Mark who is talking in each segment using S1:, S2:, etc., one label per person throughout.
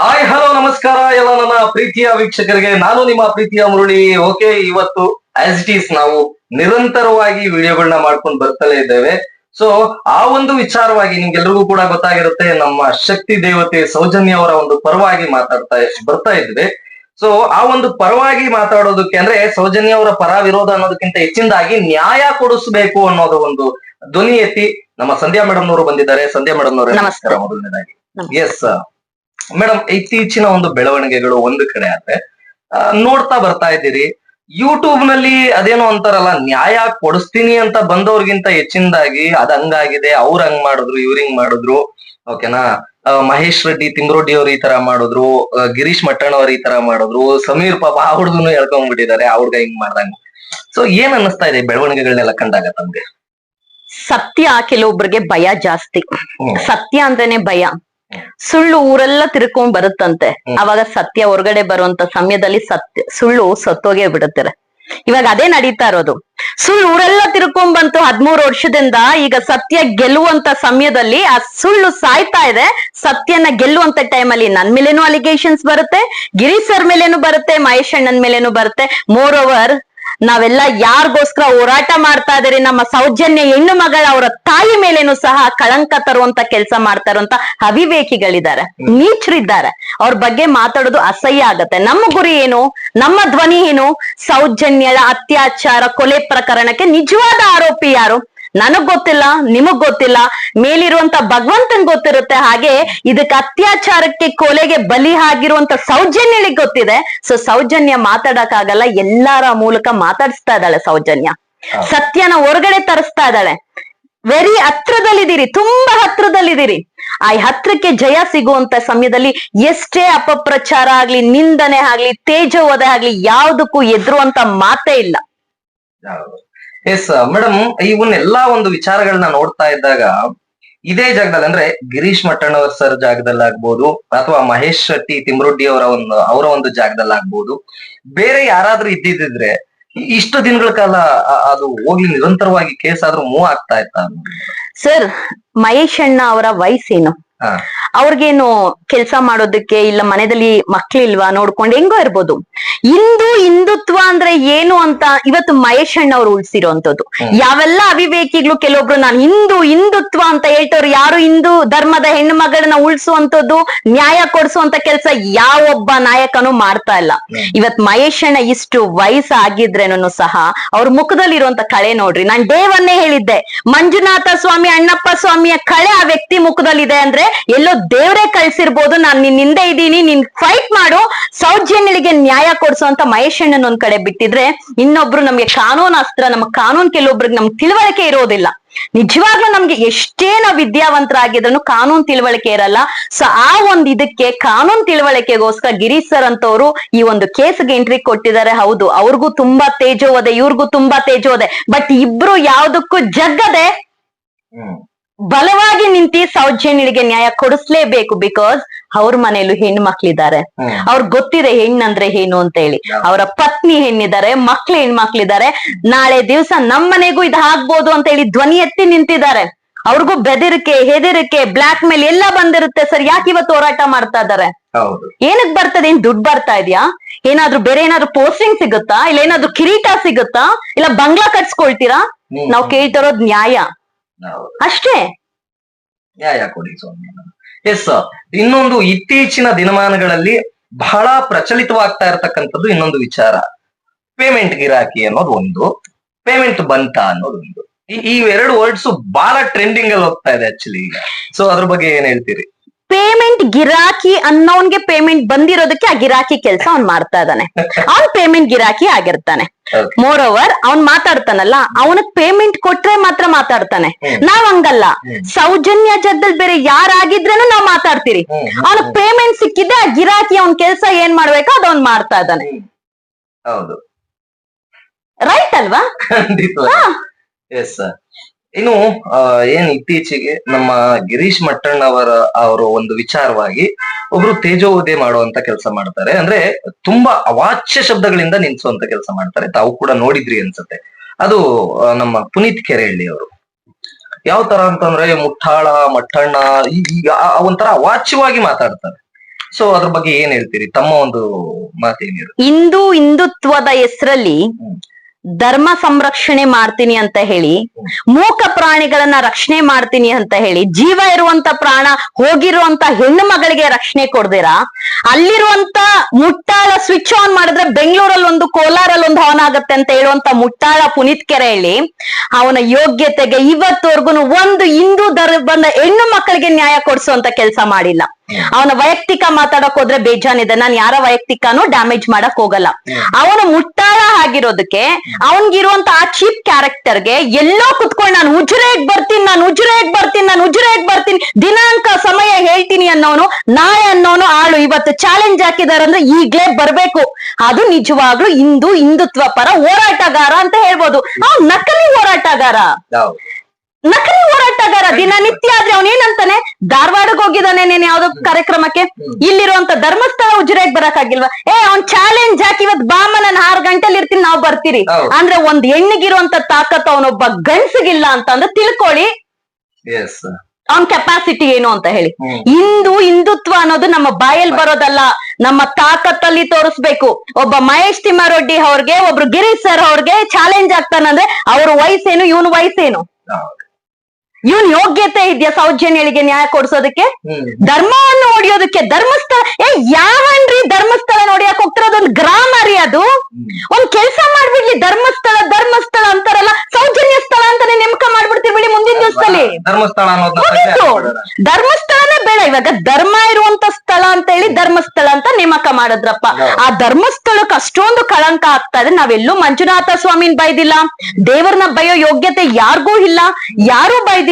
S1: Hi hello ನಮಸ್ಕಾರ. ಎಲ್ಲ ನನ್ನ ಪ್ರೀತಿಯ ವೀಕ್ಷಕರಿಗೆ ನಾನು ನಿಮ್ಮ ಪ್ರೀತಿಯ ಮುರುಳಿ. ಓಕೆ ಇವತ್ತು ಆಸ್ ಇಟ್ ಈಸ್ ನಾವು ನಿರಂತರವಾಗಿ ವಿಡಿಯೋಗಳನ್ನ ಮಾಡ್ಕೊಂಡು ಬರ್ತಲೇ ಇದ್ದೇವೆ. ಸೊ ಆ ಒಂದು ವಿಚಾರವಾಗಿ ನಿಮ್ಗೆಲ್ರಿಗೂ ಕೂಡ ಗೊತ್ತಾಗಿರುತ್ತೆ ನಮ್ಮ ಶಕ್ತಿ ದೇವತೆ ಸೌಜನ್ಯ ಅವರ ಒಂದು ಪರವಾಗಿ ಮಾತಾಡ್ತಾ ಬರ್ತಾ ಇದ್ವಿ ಸೊ ಆ ಒಂದು ಪರವಾಗಿ ಮಾತಾಡೋದಕ್ಕೆ ಅಂದ್ರೆ ಸೌಜನ್ಯ ಅವರ ಪರ ವಿರೋಧ ಅನ್ನೋದಕ್ಕಿಂತ ಹೆಚ್ಚಿನದಾಗಿ ನ್ಯಾಯ ಕೊಡಿಸ್ಬೇಕು ಅನ್ನೋದು ಒಂದು ಧ್ವನಿ ಎತ್ತಿ ನಮ್ಮ ಸಂಧ್ಯಾ ಮೇಡಮ್ ನವರು ಬಂದಿದ್ದಾರೆ. ಸಂಧ್ಯಾ ಮೇಡಮ್ ನವರೇ
S2: ನಮಸ್ಕಾರ.
S1: ಮೊದಲನೇದಾಗಿ. ಎಸ್ ಮೇಡಮ್ ಇತ್ತೀಚಿನ ಒಂದು ಬೆಳವಣಿಗೆಗಳು ಒಂದು ಕಡೆ ಆದ್ರೆ ನೋಡ್ತಾ ಬರ್ತಾ ಇದ್ದೀರಿ. ಯೂಟ್ಯೂಬ್ನಲ್ಲಿ ಅದೇನೋ ಅಂತಾರಲ್ಲ ನ್ಯಾಯ ಕೊಡಿಸ್ತೀನಿ ಅಂತ ಬಂದವ್ರಿಗಿಂತ ಹೆಚ್ಚಿನದಾಗಿ ಅದ್ ಹಂಗಾಗಿದೆ ಅವ್ರ ಹಂಗ್ ಮಾಡಿದ್ರು ಇವ್ರ ಹಿಂಗ್ ಮಾಡಿದ್ರು ಓಕೆನಾ? ಮಹೇಶ್ ರೆಡ್ಡಿ ತಿಂಗ್ರೊಡ್ಡಿ ಅವ್ರು ಈ ತರ ಮಾಡಿದ್ರು ಗಿರೀಶ್ ಮಟ್ಟಣ್ಣ ಅವ್ರು ಈ ತರ ಮಾಡಿದ್ರು ಸಮೀರ್ ಪಾಪ ಆ ಹುಡುಗನು ಹೇಳ್ಕೊಂಡ್ಬಿಟ್ಟಿದ್ದಾರೆ ಹುಡ್ಗ ಹಿಂಗ್ ಮಾಡ್ದಂಗ. ಸೊ ಏನ್ ಅನ್ನಿಸ್ತಾ ಇದೆ ಬೆಳವಣಿಗೆಗಳನ್ನೆಲ್ಲ ಕಂಡಾಗ ತಮ್ಗೆ?
S2: ಸತ್ಯ ಕೆಲವೊಬ್ರಿಗೆ ಭಯ ಜಾಸ್ತಿ. ಸತ್ಯ ಅಂದ್ರೇನೆ ಭಯ. ಸುಳ್ಳು ಊರೆಲ್ಲ ತಿರ್ಕೊಂಡ್ ಬರುತ್ತಂತೆ. ಅವಾಗ ಸತ್ಯ ಹೊರಗಡೆ ಬರುವಂತ ಸಮಯದಲ್ಲಿ ಸತ್ಯ ಸುಳ್ಳು ಸತ್ತೋಗೇ ಬಿಡುತ್ತೆ ಇವಾಗ ಅದೇ ನಡೀತಾ ಇರೋದು. ಸುಳ್ಳು ಊರೆಲ್ಲ ತಿರ್ಕೊಂಡ್ ಬಂತು ಹದ್ಮೂರು ವರ್ಷದಿಂದ ಈಗ ಸತ್ಯ ಗೆಲ್ಲುವಂತ ಸಮಯದಲ್ಲಿ ಆ ಸುಳ್ಳು ಸಾಯ್ತಾ ಇದೆ. ಸತ್ಯನ ಗೆಲ್ಲುವಂತ ಟೈಮಲ್ಲಿ ನನ್ ಮೇಲೇನು ಅಲಿಗೇಷನ್ಸ್ ಬರುತ್ತೆ ಗಿರೀಶ್ ಸರ್ ಮೇಲೇನು ಬರುತ್ತೆ ಮಹೇಶ್ ಅಣ್ಣನ್ ಮೇಲೇನು ಬರುತ್ತೆ. ಮೋರ್ ಓವರ್ ನಾವೆಲ್ಲ ಯಾರಿಗೋಸ್ಕರ ಹೋರಾಟ ಮಾಡ್ತಾ ಇದ್ದೀರಿ? ನಮ್ಮ ಸೌಜನ್ಯ ಹೆಣ್ಣು ಮಗಳ ಅವರ ತಾಯಿ ಮೇಲೇನು ಸಹ ಕಳಂಕ ತರುವಂತ ಕೆಲಸ ಮಾಡ್ತಾ ಇರುವಂತ ಅವಿವೇಕಿಗಳಿದ್ದಾರೆ. ನೀಚರಿದ್ದಾರೆ. ಅವ್ರ ಬಗ್ಗೆ ಮಾತಾಡೋದು ಅಸಹ್ಯ ಆಗತ್ತೆ. ನಮ್ಮ ಗುರಿ ಏನು? ನಮ್ಮ ಧ್ವನಿ ಏನು? ಸೌಜನ್ಯಳ ಅತ್ಯಾಚಾರ ಕೊಲೆ ಪ್ರಕರಣಕ್ಕೆ ನಿಜವಾದ ಆರೋಪಿ ಯಾರು? ನನಗ್ ಗೊತ್ತಿಲ್ಲ ನಿಮಗ್ ಗೊತ್ತಿಲ್ಲ ಮೇಲಿರುವಂತ ಭಗವಂತನ್ ಗೊತ್ತಿರುತ್ತೆ. ಹಾಗೆ ಇದಕ್ಕೆ ಅತ್ಯಾಚಾರಕ್ಕೆ ಕೊಲೆಗೆ ಬಲಿ ಆಗಿರುವಂತ ಸೌಜನ್ಯಳಿಗೆ ಗೊತ್ತಿದೆ. ಸೊ ಸೌಜನ್ಯ ಮಾತಾಡಕ್ಕಾಗಲ್ಲ ಎಲ್ಲಾರ ಮೂಲಕ ಮಾತಾಡಿಸ್ತಾ ಇದ್ದಾಳೆ ಸೌಜನ್ಯ. ಸತ್ಯನ ಹೊರಗಡೆ ತರಿಸ್ತಾ ಇದ್ದಾಳೆ. ವೆರಿ ಹತ್ರದಲ್ಲಿದ್ದೀರಿ ತುಂಬಾ ಹತ್ರದಲ್ಲಿದ್ದೀರಿ. ಆ ಹತ್ರಕ್ಕೆ ಜಯ ಸಿಗುವಂತ ಸಮಯದಲ್ಲಿ ಎಷ್ಟೇ ಅಪಪ್ರಚಾರ ಆಗ್ಲಿ ನಿಂದನೆ ಆಗ್ಲಿ ತೇಜೋವಧೆ ಆಗ್ಲಿ ಯಾವ್ದಕ್ಕೂ ಎದುರುವಂತ ಮಾತೇ ಇಲ್ಲ.
S1: ಎಸ್ ಮೇಡಮ್ ಇವನ್ನೆಲ್ಲಾ ಒಂದು ವಿಚಾರಗಳನ್ನ ನೋಡ್ತಾ ಇದ್ದಾಗ ಇದೇ ಜಾಗದಲ್ಲಿ ಅಂದ್ರೆ ಗಿರೀಶ್ ಮಟ್ಟಣ್ಣವರ್ ಸರ್ ಜಾಗದಲ್ಲಿ ಆಗ್ಬೋದು, ಅಥವಾ ಮಹೇಶ್ ಶೆಟ್ಟಿ ತಿಮ್ರೊಡ್ಡಿ ಅವರ ಒಂದು ಅವರ ಒಂದು ಜಾಗದಲ್ಲಿ ಆಗ್ಬೋದು. ಬೇರೆ ಯಾರಾದ್ರೂ ಇದ್ದಿದ್ರೆ ಇಷ್ಟು ದಿನಗಳ ಕಾಲ ಅದು ಹೋಗ್ಲಿ, ನಿರಂತರವಾಗಿ ಕೇಸ್ ಆದ್ರೂ ಮೂವ್ ಆಗ್ತಾ ಇತ್ತ?
S2: ಸರ್ ಮಹೇಶ್ ಅಣ್ಣ ಅವರ ವಯಸ್ಸೇನು. ಅವ್ರಿಗೇನು ಕೆಲಸ ಮಾಡೋದಕ್ಕೆ ಇಲ್ಲ ಮನೆಯಲ್ಲಿ ಮಕ್ಳಿಲ್ವಾ ನೋಡ್ಕೊಂಡು ಹೆಂಗೋ ಇರ್ಬೋದು. ಇಂದು ಹಿಂದುತ್ವ ಅಂದ್ರೆ ಏನು ಅಂತ ಇವತ್ತು ಮಹೇಶ್ ಅಣ್ಣ ಅವ್ರು ಉಳಿಸಿರೋಂಥದ್ದು. ಯಾವೆಲ್ಲ ಅವಿವೇಕಿಗಳು ಕೆಲವೊಬ್ರು ನಾನು ಹಿಂದೂ ಹಿಂದುತ್ವ ಅಂತ ಹೇಳ್ತವ್ರು ಯಾರು ಹಿಂದೂ ಧರ್ಮದ ಹೆಣ್ಣು ಮಗಳನ್ನ ಉಳಿಸುವಂತದ್ದು ನ್ಯಾಯ ಕೊಡಿಸುವಂತ ಕೆಲಸ ಯಾವೊಬ್ಬ ನಾಯಕನು ಮಾಡ್ತಾ ಇಲ್ಲ. ಇವತ್ ಮಹೇಶ್ ಅಣ್ಣ ಇಷ್ಟು ವಯಸ್ಸಾಗಿದ್ರೇನು ಸಹ ಅವ್ರ ಮುಖದಲ್ಲಿರುವಂತ ಕಳೆ ನೋಡ್ರಿ. ನಾನ್ ಡೇವನ್ನೇ ಹೇಳಿದ್ದೆ. ಮಂಜುನಾಥ ಸ್ವಾಮಿ ಅಣ್ಣಪ್ಪ ಸ್ವಾಮಿಯ ಕಳೆ ಆ ವ್ಯಕ್ತಿ ಮುಖದಲ್ಲಿದೆ ಅಂದ್ರೆ ಎಲ್ಲೋ ದೇವರೇ ಕಳ್ಸಿರ್ಬೋದು, ನಾನ್ ನಿನ್ ಹಿಂದೆ ಇದ್ದೀನಿ, ನಿನ್ ಫೈಟ್ ಮಾಡು ಸೌಜನ್ಯಗಳಿಗೆ ನ್ಯಾಯ ಕೊಡ್ಸೋ ಮಹೇಶ್ ಮಹೇಶಣ್ಣನ ಒಂದ್ ಕಡೆ ಬಿಟ್ಟಿದ್ರೆ ಇನ್ನೊಬ್ರು ನಮ್ಗೆ ಕಾನೂನು ಅಸ್ತ್ರ, ನಮ್ಮ ಕಾನೂನ್ ಕೆಲವೊಬ್ರಿಗೆ ನಮ್ಗೆ ತಿಳುವಳಿಕೆ ಇರೋದಿಲ್ಲ. ನಿಜವಾಗ್ಲೂ ನಮ್ಗೆ ಎಷ್ಟೇ ವಿದ್ಯಾವಂತರ ವಿದ್ಯಾವಂತರಾಗಿದ್ರು ಕಾನೂನ್ ತಿಳುವಳಿಕೆ ಇರಲ್ಲ. ಸೊ ಆ ಒಂದ್ ಇದಕ್ಕೆ ಕಾನೂನ್ ತಿಳುವಳಿಕೆಗೋಸ್ಕರ ಗಿರೀಶ್ ಸರ್ ಅಂತವ್ರು ಈ ಒಂದು ಕೇಸ್ಗೆ ಎಂಟ್ರಿ ಕೊಟ್ಟಿದ್ದಾರೆ. ಹೌದು, ಅವ್ರಿಗೂ ತುಂಬಾ ತೇಜೋವದೆ, ಇವ್ರಿಗೂ ತುಂಬಾ ತೇಜೋವದೆ ಬಟ್ ಇಬ್ರು ಯಾವ್ದಕ್ಕೂ ಜಗ್ಗದೆ. ಬಲವಾಗಿ ನಿಂತಿ ಸೌಜನ್ಯಳಿಗೆ ನ್ಯಾಯ ಕೊಡಿಸ್ಲೇಬೇಕು ಬಿಕಾಸ್ ಅವ್ರ ಮನೆಯಲ್ಲೂ ಹೆಣ್ಣು ಮಕ್ಳಿದ್ದಾರೆ. ಅವ್ರ ಗೊತ್ತಿದೆ ಹೆಣ್ಣಂದ್ರೆ ಏನು ಅಂತ ಹೇಳಿ. ಅವರ ಪತ್ನಿ ಹೆಣ್ಣಿದ್ದಾರೆ ಮಕ್ಳು ಹೆಣ್ಮಕ್ಳಿದ್ದಾರೆ. ನಾಳೆ ದಿವಸ ನಮ್ಮನೆಗೂ ಇದು ಆಗ್ಬೋದು ಅಂತ ಹೇಳಿ ಧ್ವನಿ ಎತ್ತಿ ನಿಂತಿದ್ದಾರೆ. ಅವ್ರಿಗೂ ಬೆದರಿಕೆ ಹೆದರಿಕೆ ಬ್ಲಾಕ್ ಮೇಲ್ ಎಲ್ಲ ಬಂದಿರುತ್ತೆ ಸರ್. ಯಾಕೆ ಇವತ್ತು ಹೋರಾಟ ಮಾಡ್ತಾ
S1: ಇದಾರೆ
S2: ಏನಕ್ ಬರ್ತದೆ? ಏನ್ ದುಡ್ಡು ಬರ್ತಾ ಇದೆಯಾ? ಏನಾದ್ರು ಬೇರೆ ಏನಾದ್ರು ಪೋಸ್ಟಿಂಗ್ ಸಿಗುತ್ತಾ? ಇಲ್ಲ ಏನಾದ್ರು ಕಿರೀಟ ಸಿಗುತ್ತಾ? ಇಲ್ಲ ಬಂಗ್ಲಾ ಕಟ್ಸ್ಕೊಳ್ತೀರಾ? ನಾವು ಕೇಳ್ತಾ ಕೇಳ್ತಿರೋದ್ ನ್ಯಾಯ. ಅಷ್ಟೇ?
S1: ನ್ಯಾಯ ಕೊಡಿ ಸ್ವಾಮಿ. ಎಸ್ ಇನ್ನೊಂದು ಇತ್ತೀಚಿನ ದಿನಮಾನಗಳಲ್ಲಿ ಬಹಳ ಪ್ರಚಲಿತವಾಗ್ತಾ ಇರತಕ್ಕಂಥದ್ದು ಇನ್ನೊಂದು ವಿಚಾರ. ಪೇಮೆಂಟ್ ಗಿರಾಕಿ ಅನ್ನೋದು ಒಂದು ಪೇಮೆಂಟ್ ಬಂತ ಅನ್ನೋದು ಒಂದು. ಈ- ಎರಡು ವರ್ಡ್ಸ್ ಬಹಳ ಟ್ರೆಂಡಿಂಗ್ ಅಲ್ಲಿ ಹೋಗ್ತಾ ಇದೆ ಆಕ್ಚುಲಿ ಈಗ ಸೊ ಅದ್ರ ಬಗ್ಗೆ ಏನ್ ಹೇಳ್ತೀರಿ?
S2: ಪೇಮೆಂಟ್ ಗಿರಾಕಿ ಅನ್ನೋನ್ಗೆ ಪೇಮೆಂಟ್ ಬಂದಿರೋದಕ್ಕೆ ಆ ಗಿರಾಕಿ ಕೆಲಸ ಅವ್ನ್ ಮಾಡ್ತಾ ಇದ್ದಾನೆ ಅವ್ನ್ ಪೇಮೆಂಟ್ ಗಿರಾಕಿ ಆಗಿರ್ತಾನೆ. ಮೋರ್ ಓವರ್ ಅವ್ನ್ ಮಾತಾಡ್ತಾನಲ್ಲ ಅವನಿಗೆ ಪೇಮೆಂಟ್ ಕೊಟ್ರೆ ಮಾತ್ರ ಮಾತಾಡ್ತಾನೆ. ನಾವ್ ಹಂಗಲ್ಲ. ಸೌಜನ್ಯ ಜಾಗದಲ್ಲಿ ಬೇರೆ ಯಾರಾಗಿದ್ರೇನು ನಾವ್ ಮಾತಾಡ್ತೀರಿ. ಅವನಿಗೆ ಪೇಮೆಂಟ್ ಸಿಕ್ಕಿದ್ರೆ ಆ ಗಿರಾಕಿ ಅವನ್ ಕೆಲ್ಸ ಏನ್ ಮಾಡ್ಬೇಕೋ ಅದವ್ನ್ ಮಾಡ್ತಾ ಇದ್ದಾನೆ ರೈಟ್ ಅಲ್ವಾ?
S1: ಎಸ್ ಇನ್ನು ಆ, ಏನ್ ಇತ್ತೀಚೆಗೆ ನಮ್ಮ ಗಿರೀಶ್ ಮಟ್ಟಣ್ಣ ಅವರ ಅವರು ಒಂದು ವಿಚಾರವಾಗಿ ಒಬ್ರು ತೇಜೋವಧೆ ಮಾಡುವಂತ ಕೆಲಸ ಮಾಡ್ತಾರೆ. ಅಂದ್ರೆ ತುಂಬಾ ಅವಾಚ್ಯ ಶಬ್ದಗಳಿಂದ ನಿಲ್ಸುವಂತ ಕೆಲಸ ಮಾಡ್ತಾರೆ. ತಾವು ಕೂಡ ನೋಡಿದ್ರಿ ಅನ್ಸುತ್ತೆ. ಅದು ನಮ್ಮ ಪುನೀತ್ ಕೆರೆಹಳ್ಳಿ ಅವರು. ಯಾವ ತರ ಅಂತಂದ್ರೆ ಮುಟ್ಟಾಳ ಮಟ್ಟಣ್ಣ ಈಗ ಒಂಥರ ಅವಾಚ್ಯವಾಗಿ ಮಾತಾಡ್ತಾರೆ. ಸೊ ಅದ್ರ ಬಗ್ಗೆ ಏನ್ ಹೇಳ್ತೀರಿ? ತಮ್ಮ ಒಂದು ಮಾತೇನಿರು
S2: ಹಿಂದೂ ಹಿಂದುತ್ವದ ಹೆಸರಲ್ಲಿ. ಧರ್ಮ ಸಂರಕ್ಷಣೆ ಮಾಡ್ತೀನಿ ಅಂತ ಹೇಳಿ, ಮೂಕ ಪ್ರಾಣಿಗಳನ್ನ ರಕ್ಷಣೆ ಮಾಡ್ತೀನಿ ಅಂತ ಹೇಳಿ, ಜೀವ ಇರುವಂತ ಪ್ರಾಣ, ಹೋಗಿರುವಂತ ಹೆಣ್ಣು ಮಗಳಿಗೆ ರಕ್ಷಣೆ ಕೊಡ್ದಿರಾ? ಅಲ್ಲಿರುವಂತ ಮುಟ್ಟಾಳ ಸ್ವಿಚ್ ಆನ್ ಮಾಡಿದ್ರೆ ಬೆಂಗಳೂರಲ್ಲಿ ಒಂದು, ಕೋಲಾರಲ್ಲಿ ಒಂದು ಆನ್ ಆಗತ್ತೆ ಅಂತ ಹೇಳುವಂತ ಮುಟ್ಟಾಳ ಪುನೀತ್ ಕೆರೆ ಹೇಳಿ, ಅವನ ಯೋಗ್ಯತೆಗೆ ಇವತ್ತವರೆಗೂ ಒಂದು ಹಿಂದೂ ಧರ್ಮದ ಹೆಣ್ಣು ಮಕ್ಕಳಿಗೆ ನ್ಯಾಯ ಕೊಡಿಸುವಂತ ಕೆಲಸ ಮಾಡಿಲ್ಲ. ಅವನ ವೈಯಕ್ತಿಕ ಮಾತಾಡಕ್ ಹೋದ್ರೆ ಬೇಜಾನಿದೆ. ನಾನು ಯಾರ ವೈಯಕ್ತಿಕನೂ ಡ್ಯಾಮೇಜ್ ಮಾಡಕ್ ಹೋಗಲ್ಲ. ಅವನು ಮುಟ್ಟಾಳ ಆಗಿರೋದಕ್ಕೆ ಅವನ್ಗಿರುವಂತ ಆ ಚೀಪ್ ಕ್ಯಾರೆಕ್ಟರ್ಗೆ ಎಲ್ಲೋ ಕುತ್ಕೊಂಡು ನಾನು ಉಜ್ರೇಗ್ ಬರ್ತೀನಿ ನಾನು ಉಜ್ರೇಗ್ ಬರ್ತೀನಿ ನಾನು ಉಜ್ರೇಗ್ ಬರ್ತೀನಿ ದಿನಾಂಕ ಸಮಯ ಹೇಳ್ತೀನಿ ಅನ್ನೋನು ನಾಳೆ ಅನ್ನೋನು ಆಳು. ಇವತ್ತು ಚಾಲೆಂಜ್ ಹಾಕಿದಾರಂದ್ರೆ ಈಗ್ಲೇ ಬರ್ಬೇಕು. ಅದು ನಿಜವಾಗ್ಲೂ ಹಿಂದೂ ಹಿಂದುತ್ವ ಪರ ಹೋರಾಟಗಾರ ಅಂತ ಹೇಳ್ಬೋದು. ಅವ್ನು ನಕಲಿ ಹೋರಾಟಗಾರ. ನಕಲಿ ಹೋರಾಟಗಾರ. ದಿನನಿತ್ಯ ಆದ್ರೆ ಅವನೇನಂತಾನೆ ಧಾರವಾಡಕ್ ಹೋಗಿದ್ದಾನೆ ನೀನ್ ಯಾವ್ದೋ ಕಾರ್ಯಕ್ರಮಕ್ಕೆ? ಇಲ್ಲಿರುವಂತ ಧರ್ಮಸ್ಥಳ ಉಜ್ರೆಗ್ ಬರಕಾಗಿಲ್ವಾ ಏ ಅವ್ನ್ ಚಾಲೆಂಜ್ ಹಾಕಿ ಇವತ್ ಬಾಮ ನಾನು ಆರ್ ಗಂಟೆಲಿ ಇರ್ತೀನಿ ನಾವ್ ಬರ್ತೀರಿ. ಅಂದ್ರೆ ಒಂದ್ ಹೆಣ್ಣಿಗಿರುವಂತ ತಾಕತ್ ಅವನೊಬ್ಬ ಗಂಡ್ಸಿಗಿಲ್ಲ ಅಂತ ಅಂದ್ರೆ ತಿಳ್ಕೊಳ್ಳಿ. ಅವನ್ ಕೆಪಾಸಿಟಿ ಏನು ಅಂತ ಹೇಳಿ. ಹಿಂದೂ ಹಿಂದುತ್ವ ಅನ್ನೋದು ನಮ್ಮ ಬಾಯಲ್ಲಿ ಬರೋದಲ್ಲ. ನಮ್ಮ ತಾಕತ್ತಲ್ಲಿ ತೋರಿಸ್ಬೇಕು. ಒಬ್ಬ ಮಹೇಶ್ ತಿಮ್ಮಾರೆಡ್ಡಿ ಅವ್ರಿಗೆ ಒಬ್ರು ಗಿರೀಶ್ ಸರ್ ಅವ್ರಿಗೆ ಚಾಲೆಂಜ್ ಆಗ್ತಾನಂದ್ರೆ ಅವ್ರ ವಯಸ್ಸೇನು ಇವನ್ ವಯಸ್ಸೇನು? ಇವನ್ ಯೋಗ್ಯತೆ ಇದೆಯಾ ಸೌಜನ್ಯಳಿಗೆ ನ್ಯಾಯ ಕೊಡ್ಸೋದಕ್ಕೆ? ಧರ್ಮವನ್ನು ಹೊಡಿಯೋದಕ್ಕೆ ಧರ್ಮಸ್ಥಳ ಏ ಯಾವನ್ರಿ ಧರ್ಮಸ್ಥಳ ನೋಡಿಯಕ್ ಹೋಗ್ತಿರೋದು ಒಂದ್ ಗ್ರಾಮ ರೀ ಅದು. ಒಂದ್ ಕೆಲ್ಸ ಮಾಡ್ಬಿಡ್ಲಿ ಧರ್ಮಸ್ಥಳ ಧರ್ಮಸ್ಥಳ ಅಂತಾರಲ್ಲ ಸೌಜನ್ಯ ಸ್ಥಳ ಅಂತಾನೆ ನೇಮಕ ಮಾಡ್ಬಿಡ್ತೀವಿ ಬಿಡಿ ಮುಂದಿನ ದಿವಸದಲ್ಲಿ. ಧರ್ಮಸ್ಥಳನೇ ಬೇಡ. ಇವಾಗ ಧರ್ಮ ಇರುವಂತ ಸ್ಥಳ ಅಂತ ಹೇಳಿ ಧರ್ಮಸ್ಥಳ ಅಂತ ನೇಮಕ ಮಾಡಿದ್ರಪ್ಪ. ಆ ಧರ್ಮಸ್ಥಳಕ್ಕೆ ಅಷ್ಟೊಂದು ಕಳಂಕ ಆಗ್ತಾ ಇದೆ. ನಾವೆಲ್ಲೂ ಮಂಜುನಾಥ ಸ್ವಾಮಿನ್ ಬೈದಿಲ್ಲ. ದೇವರನ್ನ ಬಯೋ ಯೋಗ್ಯತೆ ಯಾರಿಗೂ ಇಲ್ಲ. ಯಾರು ಬೈದಿಲ್ಲ.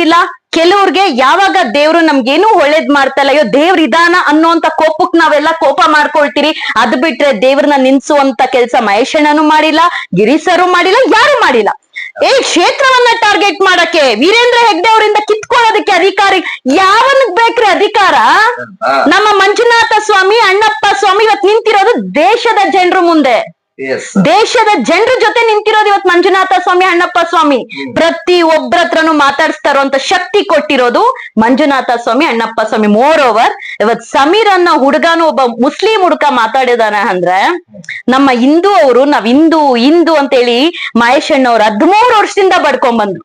S2: ಕೆಲವ್ರಿಗೆ ಯಾವಾಗ ದೇವ್ರು ನಮ್ಗೇನು ಒಳ್ಳೇದ್ ಮಾಡ್ತಲ್ಲ ಅಯ್ಯೋ ದೇವ್ರ ಇದಾನ ಅನ್ನೋಂತ ಕೋಪಕ್ ನಾವೆಲ್ಲ ಕೋಪ ಮಾಡ್ಕೊಳ್ತೀರಿ. ಅದ್ ಬಿಟ್ರೆ ದೇವ್ರನ್ನ ನಿನ್ಸುವಂತ ಕೆಲ್ಸ ಮಹೇಶಣ್ಣನು ಮಾಡಿಲ್ಲ ಗಿರೀಶರು ಮಾಡಿಲ್ಲ ಯಾರು ಮಾಡಿಲ್ಲ. ಏ ಕ್ಷೇತ್ರವನ್ನ ಟಾರ್ಗೆಟ್ ಮಾಡಕ್ಕೆ ವೀರೇಂದ್ರ ಹೆಗ್ಡೆ ಅವರಿಂದ ಕಿತ್ಕೊಳ್ಳೋದಕ್ಕೆ ಅಧಿಕಾರಿ ಯಾವನ್ಗ್ ಬೇಕ್ರಿ ಅಧಿಕಾರ? ನಮ್ಮ ಮಂಜುನಾಥ ಸ್ವಾಮಿ ಅಣ್ಣಪ್ಪ ಸ್ವಾಮಿ ಇವತ್ ನಿಂತಿರೋದು ದೇಶದ ಜನರ ಮುಂದೆ. ದೇಶದ ಜನರ ಜೊತೆ ನಿಂತಿರೋದು ಇವತ್ ಮಂಜುನಾಥ ಸ್ವಾಮಿ ಅಣ್ಣಪ್ಪ ಸ್ವಾಮಿ. ಪ್ರತಿ ಒಬ್ಬರತ್ರನು ಮಾತಾಡಿಸ್ತಾ ಇರುವಂತ ಶಕ್ತಿ ಕೊಟ್ಟಿರೋದು ಮಂಜುನಾಥ ಸ್ವಾಮಿ ಅಣ್ಣಪ್ಪ ಸ್ವಾಮಿ. ಮೋರ್ ಓವರ್ ಇವತ್ ಸಮೀರ್ ಅನ್ನೋ ಹುಡುಗನು ಒಬ್ಬ ಮುಸ್ಲಿಂ ಹುಡುಗ ಮಾತಾಡಿದಾನ ಅಂದ್ರೆ ನಮ್ಮ ಹಿಂದೂ ಅವರು ನಾವ್ ಹಿಂದೂ ಹಿಂದೂ ಅಂತೇಳಿ ಮಹೇಶ್ ಅಣ್ಣವ್ರು ಹದ್ಮೂರು ವರ್ಷದಿಂದ ಬಡ್ಕೊಂಡ್ ಬಂದ್ರು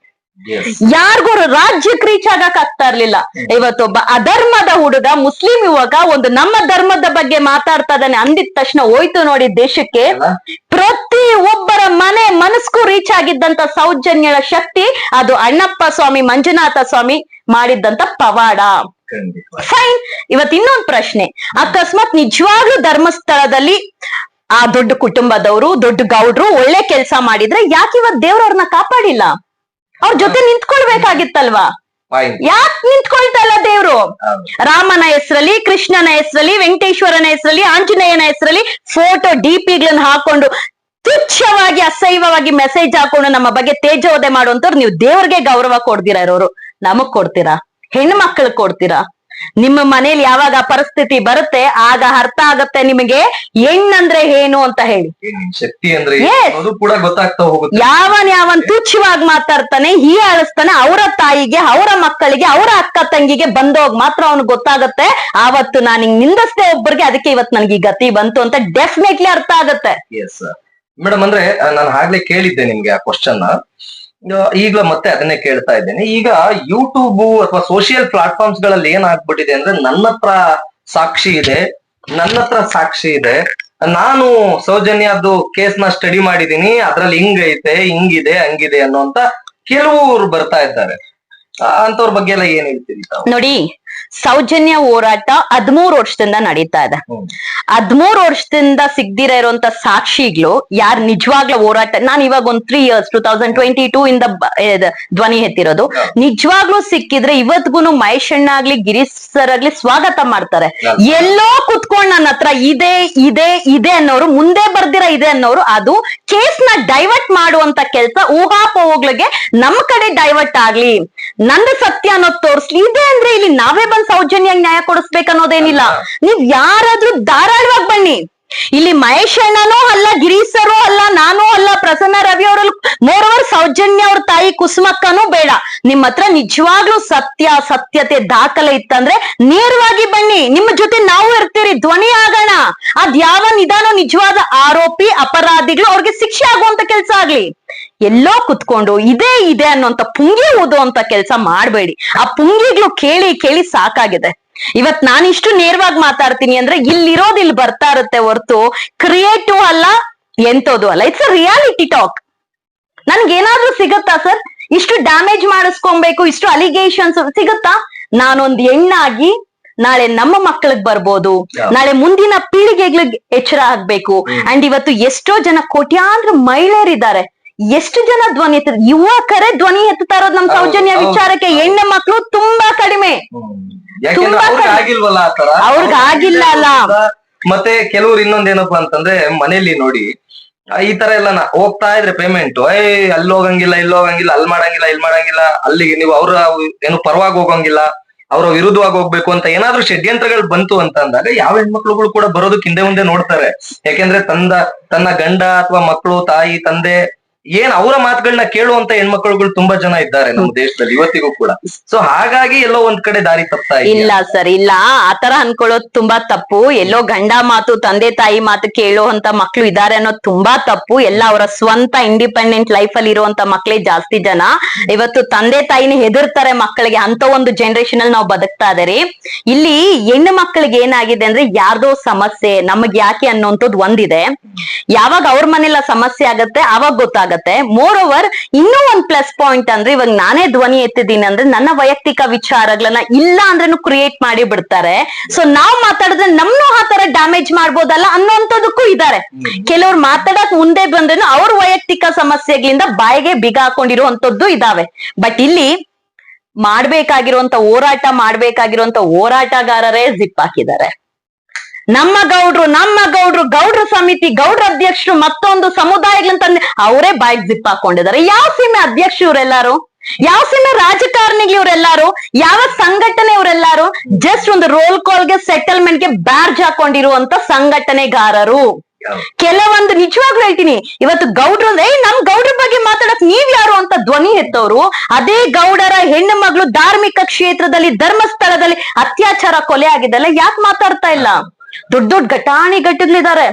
S2: ಯಾರಿಗೂ ರಾಜ್ಯಕ್ಕೆ ರೀಚ್ ಆಗಕ್ ಆಗ್ತಾ ಇರ್ಲಿಲ್ಲ. ಇವತ್ತೊಬ್ಬ ಅಧರ್ಮದ ಹುಡುಗ ಮುಸ್ಲಿಂ ಯುವಕ ಒಂದು ನಮ್ಮ ಧರ್ಮದ ಬಗ್ಗೆ ಮಾತಾಡ್ತಾ ಇದ್ದಾನೆ. ಅಂದಿದ ತಕ್ಷಣ ಹೋಯ್ತು ನೋಡಿ ದೇಶಕ್ಕೆ. ಪ್ರತಿ ಒಬ್ಬರ ಮನೆ ಮನಸ್ಗೂ ರೀಚ್ ಆಗಿದ್ದಂತ ಸೌಜನ್ಯಳ ಶಕ್ತಿ ಅದು ಅಣ್ಣಪ್ಪ ಸ್ವಾಮಿ ಮಂಜುನಾಥ ಸ್ವಾಮಿ ಮಾಡಿದ್ದಂತ ಪವಾಡ. ಫೈನ್ ಇವತ್ ಇನ್ನೊಂದ್ ಪ್ರಶ್ನೆ. ಅಕಸ್ಮಾತ್ ನಿಜವಾಗ್ಲೂ ಧರ್ಮಸ್ಥಳದಲ್ಲಿ ಆ ದೊಡ್ಡ ಕುಟುಂಬದವರು ದೊಡ್ಡ ಗೌಡ್ರು ಒಳ್ಳೆ ಕೆಲಸ ಮಾಡಿದ್ರೆ ಯಾಕೆ ಇವತ್ ದೇವ್ರವ್ರನ್ನ ಕಾಪಾಡಿಲ್ಲ? ಅವ್ರ ಜೊತೆ ನಿಂತ್ಕೊಳ್ಬೇಕಾಗಿತ್ತಲ್ವಾ? ಯಾಕ್ ನಿಂತ್ಕೊಳ್ತಾ ಇಲ್ಲ ದೇವ್ರು? ರಾಮನ ಹೆಸರಲ್ಲಿ ಕೃಷ್ಣನ ಹೆಸರಲ್ಲಿ ವೆಂಕಟೇಶ್ವರನ ಹೆಸರಲ್ಲಿ ಆಂಜನೇಯನ ಹೆಸರಲ್ಲಿ ಫೋಟೋ ಡಿಪಿಗಳನ್ನ ಹಾಕೊಂಡು ತುಚ್ಛವಾಗಿ ಅಸೈವವಾಗಿ ಮೆಸೇಜ್ ಹಾಕೊಂಡು ನಮ್ಮ ಬಗ್ಗೆ ತೇಜೋದೆ ಮಾಡುವಂತವ್ರು ನೀವು ದೇವ್ರಿಗೆ ಗೌರವ ಕೊಡ್ತೀರಾ ಇರೋರು? ನಮಗ್ ಕೊಡ್ತೀರಾ? ಹೆಣ್ಣು ಮಕ್ಕಳಿಗೆ ಕೊಡ್ತೀರಾ? ನಿಮ್ಮ ಮನೇಲಿ ಯಾವಾಗ ಪರಿಸ್ಥಿತಿ ಬರುತ್ತೆ ಆಗ ಅರ್ಥ ಆಗತ್ತೆ ನಿಮಗೆ ಹೆಣ್ಣಂದ್ರೆ ಏನು ಅಂತ ಹೇಳಿ.
S1: ಶಕ್ತಿ ಅಂದ್ರೆ ಗೊತ್ತಾಗ್ತಾ ಹೋಗುತ್ತೆ.
S2: ಯಾವನ್ ಯಾವನ್ ತುಚ್ಛವಾಗಿ ಮಾತಾಡ್ತಾನೆ ಹೀಯಾಳಿಸ್ತಾನೆ ಅವರ ತಾಯಿಗೆ ಅವರ ಮಕ್ಕಳಿಗೆ ಅವರ ಅಕ್ಕ ತಂಗಿಗೆ ಬಂದೋಗ್ ಮಾತ್ರ ಅವ್ನಿಗೆ ಗೊತ್ತಾಗತ್ತೆ. ಆವತ್ತು ನಾನು ಹಿಂಗ್ ನಿಂದಿಸ್ತೇ ಒಬ್ಬರಿಗೆ ಅದಕ್ಕೆ ಇವತ್ ನನ್ಗೆ ಈ ಗತಿ ಬಂತು ಅಂತ ಡೆಫಿನೆಟ್ಲಿ ಅರ್ಥ ಆಗತ್ತೆ.
S1: ಮೇಡಮ್ ಅಂದ್ರೆ ನಾನು ಆಗ್ಲೇ ಕೇಳಿದ್ದೆ ನಿಮ್ಗೆ ಆ ಕ್ವಶನ್ ಈಗಲೂ ಮತ್ತೆ ಅದನ್ನೇ ಕೇಳ್ತಾ ಇದ್ದೇನೆ. ಈಗ ಯೂಟ್ಯೂಬ್ ಅಥವಾ ಸೋಷಿಯಲ್ ಪ್ಲಾಟ್ಫಾರ್ಮ್ಸ್ಗಳಲ್ಲಿ ಏನಾಗ್ಬಿಟ್ಟಿದೆ ಅಂದ್ರೆ ನನ್ನ ಹತ್ರ ಸಾಕ್ಷಿ ಇದೆ, ನನ್ನ ಹತ್ರ ಸಾಕ್ಷಿ ಇದೆ. ನಾನು ಸೌಜನ್ಯದ್ದು ಕೇಸ್ನ ಸ್ಟಡಿ ಮಾಡಿದೀನಿ ಅದ್ರಲ್ಲಿ ಹಿಂಗೈತೆ, ಹಿಂಗಿದೆ, ಹಂಗಿದೆ ಅನ್ನೋಂತ ಕೆಲವರು ಬರ್ತಾ ಇದ್ದಾರೆ. ಅಂತವ್ರ ಬಗ್ಗೆ ಎಲ್ಲ ಏನ್ ಹೇಳ್ತೀರಿ
S2: ನೋಡಿ ಸೌಜನ್ಯ ಹೋರಾಟ ಹದ್ಮೂರು ವರ್ಷದಿಂದ ನಡೀತಾ ಇದೆ. ಹದ್ಮೂರು ವರ್ಷದಿಂದ ಸಿಗ್ದಿರ ಇರುವಂತ ಸಾಕ್ಷಿಗಳು ಯಾರು ನಿಜವಾಗ್ಲೂ ಹೋರಾಟ ನಾನು ಇವಾಗ ಒಂದ್ three years two thousand twenty two ಇಂದ ಧ್ವನಿ ಎತ್ತಿರೋದು. ನಿಜವಾಗ್ಲೂ ಸಿಕ್ಕಿದ್ರೆ ಇವತ್ಗೂನು ಮಹೇಶ್ ಅಣ್ಣ ಆಗ್ಲಿ ಗಿರೀಶ್ ಸರ್ ಆಗ್ಲಿ ಸ್ವಾಗತ ಮಾಡ್ತಾರೆ. ಎಲ್ಲೋ ಕುತ್ಕೊಂಡ್ ನನ್ನ ಹತ್ರ ಇದೆ ಇದೆ ಇದೆ ಅನ್ನೋರು ಮುಂದೆ ಬರ್ದಿರ ಇದೆ ಅನ್ನೋರು ಅದು ಕೇಸ್ನ ಡೈವರ್ಟ್ ಮಾಡುವಂತ ಕೆಲ್ಸ ಊಹಾಪೋಹಗಳಿಗೆ ನಮ್ ಕಡೆ ಡೈವರ್ಟ್ ಆಗ್ಲಿ. ನಂದು ಸತ್ಯ ಅನ್ನೋದು ತೋರಿಸ್ಲಿ. ಇದೆ ಅಂದ್ರೆ ಇಲ್ಲಿ ನಾವೇ ಬಂದ್ ಸೌಜನ್ಯ ನ್ಯಾಯ ಕೊಡಿಸ್ಬೇಕನ್ನೋದೇನಿಲ್ಲ. ನೀವ್ ಯಾರಾದ್ರೂ ಧಾರಾಳವಾಗಿ ಬನ್ನಿ. ಇಲ್ಲಿ ಮಹೇಶ್ ಅಣ್ಣನೂ ಅಲ್ಲ ಗಿರೀಶರು ಅಲ್ಲ, ನಾನು ಅಲ್ಲ, ಪ್ರಸನ್ನ ರವಿ ಅವರು ಮೋರವರ್ ಸೌಜನ್ಯ ಅವ್ರ ತಾಯಿ ಕುಸುಮಕ್ಕನೂ ಬೇಡ. ನಿಮ್ ಹತ್ರ ನಿಜವಾಗ್ಲೂ ಸತ್ಯ, ಸತ್ಯತೆ ದಾಖಲೆ ಇತ್ತಂದ್ರೆ ನೇರವಾಗಿ ಬನ್ನಿ, ನಿಮ್ಮ ಜೊತೆ ನಾವು ಇರ್ತೀರಿ, ಧ್ವನಿ ಆಗೋಣ. ಅದ್ ಯಾವ ನಿಧಾನ ನಿಜವಾದ ಆರೋಪಿ, ಅಪರಾಧಿಗಳು ಅವ್ರಿಗೆ ಶಿಕ್ಷೆ ಆಗುವಂತ ಕೆಲ್ಸ ಆಗ್ಲಿ. ಎಲ್ಲೋ ಕುತ್ಕೊಂಡು ಇದೇ ಇದೆ ಅನ್ನೋಂತ ಪುಂಗಿ ಊದುವಂತ ಕೆಲ್ಸ ಮಾಡ್ಬೇಡಿ. ಆ ಪುಂಗಿಗಳು ಕೇಳಿ ಕೇಳಿ ಸಾಕಾಗಿದೆ. ಇವತ್ ನಾನು ಇಷ್ಟು ನೇರವಾಗಿ ಮಾತಾಡ್ತೀನಿ ಅಂದ್ರೆ ಇಲ್ಲಿರೋದು ಇಲ್ಲಿ ಬರ್ತಾ ಇರುತ್ತೆ ಹೊರ್ತು ಕ್ರಿಯೇಟಿವ್ ಅಲ್ಲ ಎಂತೋದು ಅಲ್ಲ. ಇಟ್ಸ್ ಅ ರಿಯಾಲಿಟಿ ಟಾಕ್ ನನ್ಗೇನಾದ್ರೂ ಸಿಗುತ್ತಾ ಸರ್? ಇಷ್ಟು ಡ್ಯಾಮೇಜ್ ಮಾಡಿಸ್ಕೊಬೇಕು ಇಷ್ಟು ಅಲಿಗೇಷನ್ಸ್ ಸಿಗುತ್ತಾ? ನಾನೊಂದ್ ಹೆಣ್ಣಾಗಿ ನಾಳೆ ನಮ್ಮ ಮಕ್ಕಳಿಗೆ ಬರ್ಬೋದು. ನಾಳೆ ಮುಂದಿನ ಪೀಳಿಗೆಗಳಿಗೆ ಎಚ್ಚರ ಆಗ್ಬೇಕು. ಅಂಡ್ ಇವತ್ತು ಎಷ್ಟೋ ಜನ ಕೋಟ್ಯಾಂತರ ಮಹಿಳೆಯರಿದ್ದಾರೆ. ಎಷ್ಟು ಜನ ಧ್ವನಿ ಎತ್ತ ಯುವಕರೇ ಧ್ವನಿ ಎತ್ತುತ್ತಾ ಇರೋದು ನಮ್ ಸೌಜನ್ಯ ವಿಚಾರಕ್ಕೆ ಹೆಣ್ಣು ಮಕ್ಕಳು ತುಂಬಾ ಕಡಿಮೆ.
S1: ಯಾಕೆಂದ್ರೆ
S2: ತುಂಬಾ
S1: ಅವ್ರಿಗೆ ಆಗಿಲ್ವಲ್ಲ ಆತರ
S2: ಅವ್ರಿಗೆ ಆಗಿಲ್ಲ ಅಲ್ಲ.
S1: ಮತ್ತೆ ಕೆಲವ್ರು ಇನ್ನೊಂದೇನಪ್ಪಾ ಅಂತಂದ್ರೆ ಮನೇಲಿ ನೋಡಿ ಈ ತರ ಎಲ್ಲ ಹೋಗ್ತಾ ಇದ್ರೆ ಪೇಮೆಂಟ್ ಏಯ್ ಅಲ್ಲಿ ಹೋಗಂಗಿಲ್ಲ ಇಲ್ಲಿ ಹೋಗಂಗಿಲ್ಲ ಅಲ್ಲಿ ಮಾಡಂಗಿಲ್ಲ ಇಲ್ಲಿ ಮಾಡಂಗಿಲ್ಲ ಅಲ್ಲಿಗೆ ನೀವು ಅವ್ರ ಏನು ಪರವಾಗಿ ಹೋಗಂಗಿಲ್ಲ ಅವ್ರ ವಿರುದ್ಧವಾಗಿ ಹೋಗ್ಬೇಕು ಅಂತ ಏನಾದ್ರೂ ಷಡ್ಯಂತ್ರಗಳು ಬಂತು ಅಂತ ಅಂದಾಗ ಯಾವ ಹೆಣ್ಮಕ್ಳುಗಳು ಕೂಡ ಬರೋದಕ್ಕೆ ಹಿಂದೆ ಮುಂದೆ ನೋಡ್ತಾರೆ. ಯಾಕೆಂದ್ರೆ ತಂದ ತನ್ನ ಗಂಡ ಅಥವಾ ಮಕ್ಕಳು ತಾಯಿ ತಂದೆ ಏನ್ ಅವರ ಮಾತುಗಳನ್ನ ಕೇಳುವಂತ ಹೆಣ್ಮಕ್ಳುಗಳು ತುಂಬಾ ಜನ ಇದ್ದಾರೆ ನಮ್ಮ ದೇಶದಲ್ಲಿ ಇವತ್ತಿಗೂ ಕೂಡ. ಸೊ ಹಾಗಾಗಿ ಎಲ್ಲೋ ಒಂದ್ ಕಡೆ ದಾರಿ ತಪ್ತಾ?
S2: ಇಲ್ಲ ಸರ್ ಇಲ್ಲ. ಆತರ ಅನ್ಕೊಳ್ಳೋದು ತುಂಬಾ ತಪ್ಪು. ಎಲ್ಲೋ ಗಂಡ ಮಾತು ತಂದೆ ತಾಯಿ ಮಾತು ಕೇಳುವಂತ ಮಕ್ಳು ಇದಾರೆ ಅನ್ನೋದು ತುಂಬಾ ತಪ್ಪು. ಎಲ್ಲ ಅವರ ಸ್ವಂತ ಇಂಡಿಪೆಂಡೆಂಟ್ ಲೈಫ್ ಅಲ್ಲಿ ಇರುವಂತ ಮಕ್ಳೇ ಜಾಸ್ತಿ ಜನ. ಇವತ್ತು ತಂದೆ ತಾಯಿನ ಹೆದರ್ತಾರೆ ಮಕ್ಕಳಿಗೆ. ಅಂತ ಒಂದು ಜನರೇಷನ್ ಅಲ್ಲಿ ನಾವು ಬದುಕ್ತಾ ಇದಾರೆ ಇಲ್ಲಿ ಹೆಣ್ಣು ಮಕ್ಕಳಿಗೆ ಏನಾಗಿದೆ ಅಂದ್ರೆ ಯಾರ್ದೋ ಸಮಸ್ಯೆ ನಮಗ್ ಯಾಕೆ ಅನ್ನೋಂಥದ್ದು ಒಂದಿದೆ. ಯಾವಾಗ ಅವ್ರ ಮನೆಲ್ಲ ಸಮಸ್ಯೆ ಆಗತ್ತೆ ಆವಾಗ ಗೊತ್ತಾಗತ್ತೆ ಮೋರ್ ಓವರ್ ಇನ್ನೂ ಒಂದ್ ಪ್ಲಸ್ ಪಾಯಿಂಟ್ ಅಂದ್ರೆ ಇವಾಗ ನಾನೇ ಧ್ವನಿ ಎತ್ತಿದ್ದೀನಿ ಅಂದ್ರೆ ನನ್ನ ವೈಯಕ್ತಿಕ ವಿಚಾರಗಳನ್ನ ಇಲ್ಲ ಅಂದ್ರೂ ಕ್ರಿಯೇಟ್ ಮಾಡಿ ಬಿಡ್ತಾರೆ. ಸೊ ನಾವ್ ಮಾತಾಡಿದ್ರೆ ನಮ್ನು ಆ ತರ ಡ್ಯಾಮೇಜ್ ಮಾಡ್ಬೋದಲ್ಲ ಅನ್ನೋಂಥದಕ್ಕೂ ಇದಾರೆ. ಕೆಲವ್ರು ಮಾತಾಡಕ್ ಮುಂದೆ ಬಂದ್ರೂ ಅವ್ರ ವೈಯಕ್ತಿಕ ಸಮಸ್ಯೆಗಳಿಂದ ಬಾಯಿಗೆ ಬಿಗ ಹಾಕೊಂಡಿರುವಂತದ್ದು ಇದಾವೆ. ಬಟ್ ಇಲ್ಲಿ ಮಾಡ್ಬೇಕಾಗಿರುವಂತ ಹೋರಾಟ ಮಾಡ್ಬೇಕಾಗಿರುವಂತ ಹೋರಾಟಗಾರರೇ ಜಿಪ್ ಹಾಕಿದ್ದಾರೆ. ನಮ್ಮ ಗೌಡ್ರು ನಮ್ಮ ಗೌಡ್ರು ಗೌಡ್ರ ಸಮಿತಿ ಗೌಡ್ರ ಅಧ್ಯಕ್ಷರು ಮತ್ತೊಂದು ಸಮುದಾಯಗಳಂತ ಅವರೇ ಬಾಯ್ ಜಿಪ್ ಹಾಕೊಂಡಿದ್ದಾರೆ. ಯಾವ ಸೀಮೆ ಅಧ್ಯಕ್ಷ ಇವರೆಲ್ಲಾರು? ಯಾವ ಸೀಮೆ ರಾಜಕಾರಣಿಗಳು ಇವರೆಲ್ಲಾರು? ಯಾವ ಸಂಘಟನೆ ಇವರೆಲ್ಲಾರು? ಜಸ್ಟ್ ಒಂದು ರೋಲ್ ಕಾಲ್ಗೆ ಸೆಟಲ್ಮೆಂಟ್ಗೆ ಬ್ಯಾರ್ಜ್ ಹಾಕೊಂಡಿರುವಂತ ಸಂಘಟನೆಗಾರರು? ಕೆಲವೊಂದು ನಿಜವಾಗ್ಲೂ ಹೇಳ್ತೀನಿ ಇವತ್ತು ಗೌಡ್ರು ಅಂದ್ರೆ "ಏಯ್, ನಮ್ ಗೌಡ್ರ ಬಗ್ಗೆ ಮಾತಾಡಕ್ ನೀವ್ ಯಾರು ಅಂತ ಧ್ವನಿ ಎತ್ತವ್ರು ಅದೇ ಗೌಡರ ಹೆಣ್ಣು ಮಗಳು ಧಾರ್ಮಿಕ ಕ್ಷೇತ್ರದಲ್ಲಿ ಧರ್ಮಸ್ಥಳದಲ್ಲಿ ಅತ್ಯಾಚಾರ ಕೊಲೆ ಆಗಿದೆಲ್ಲ ಯಾಕೆ ಮಾತಾಡ್ತಾ ಇಲ್ಲ? ದೊಡ್ಡ ದೊಡ್ಡ ಘಟಾಣಿ ಘಟಗಳಿದ್ದಾರೆ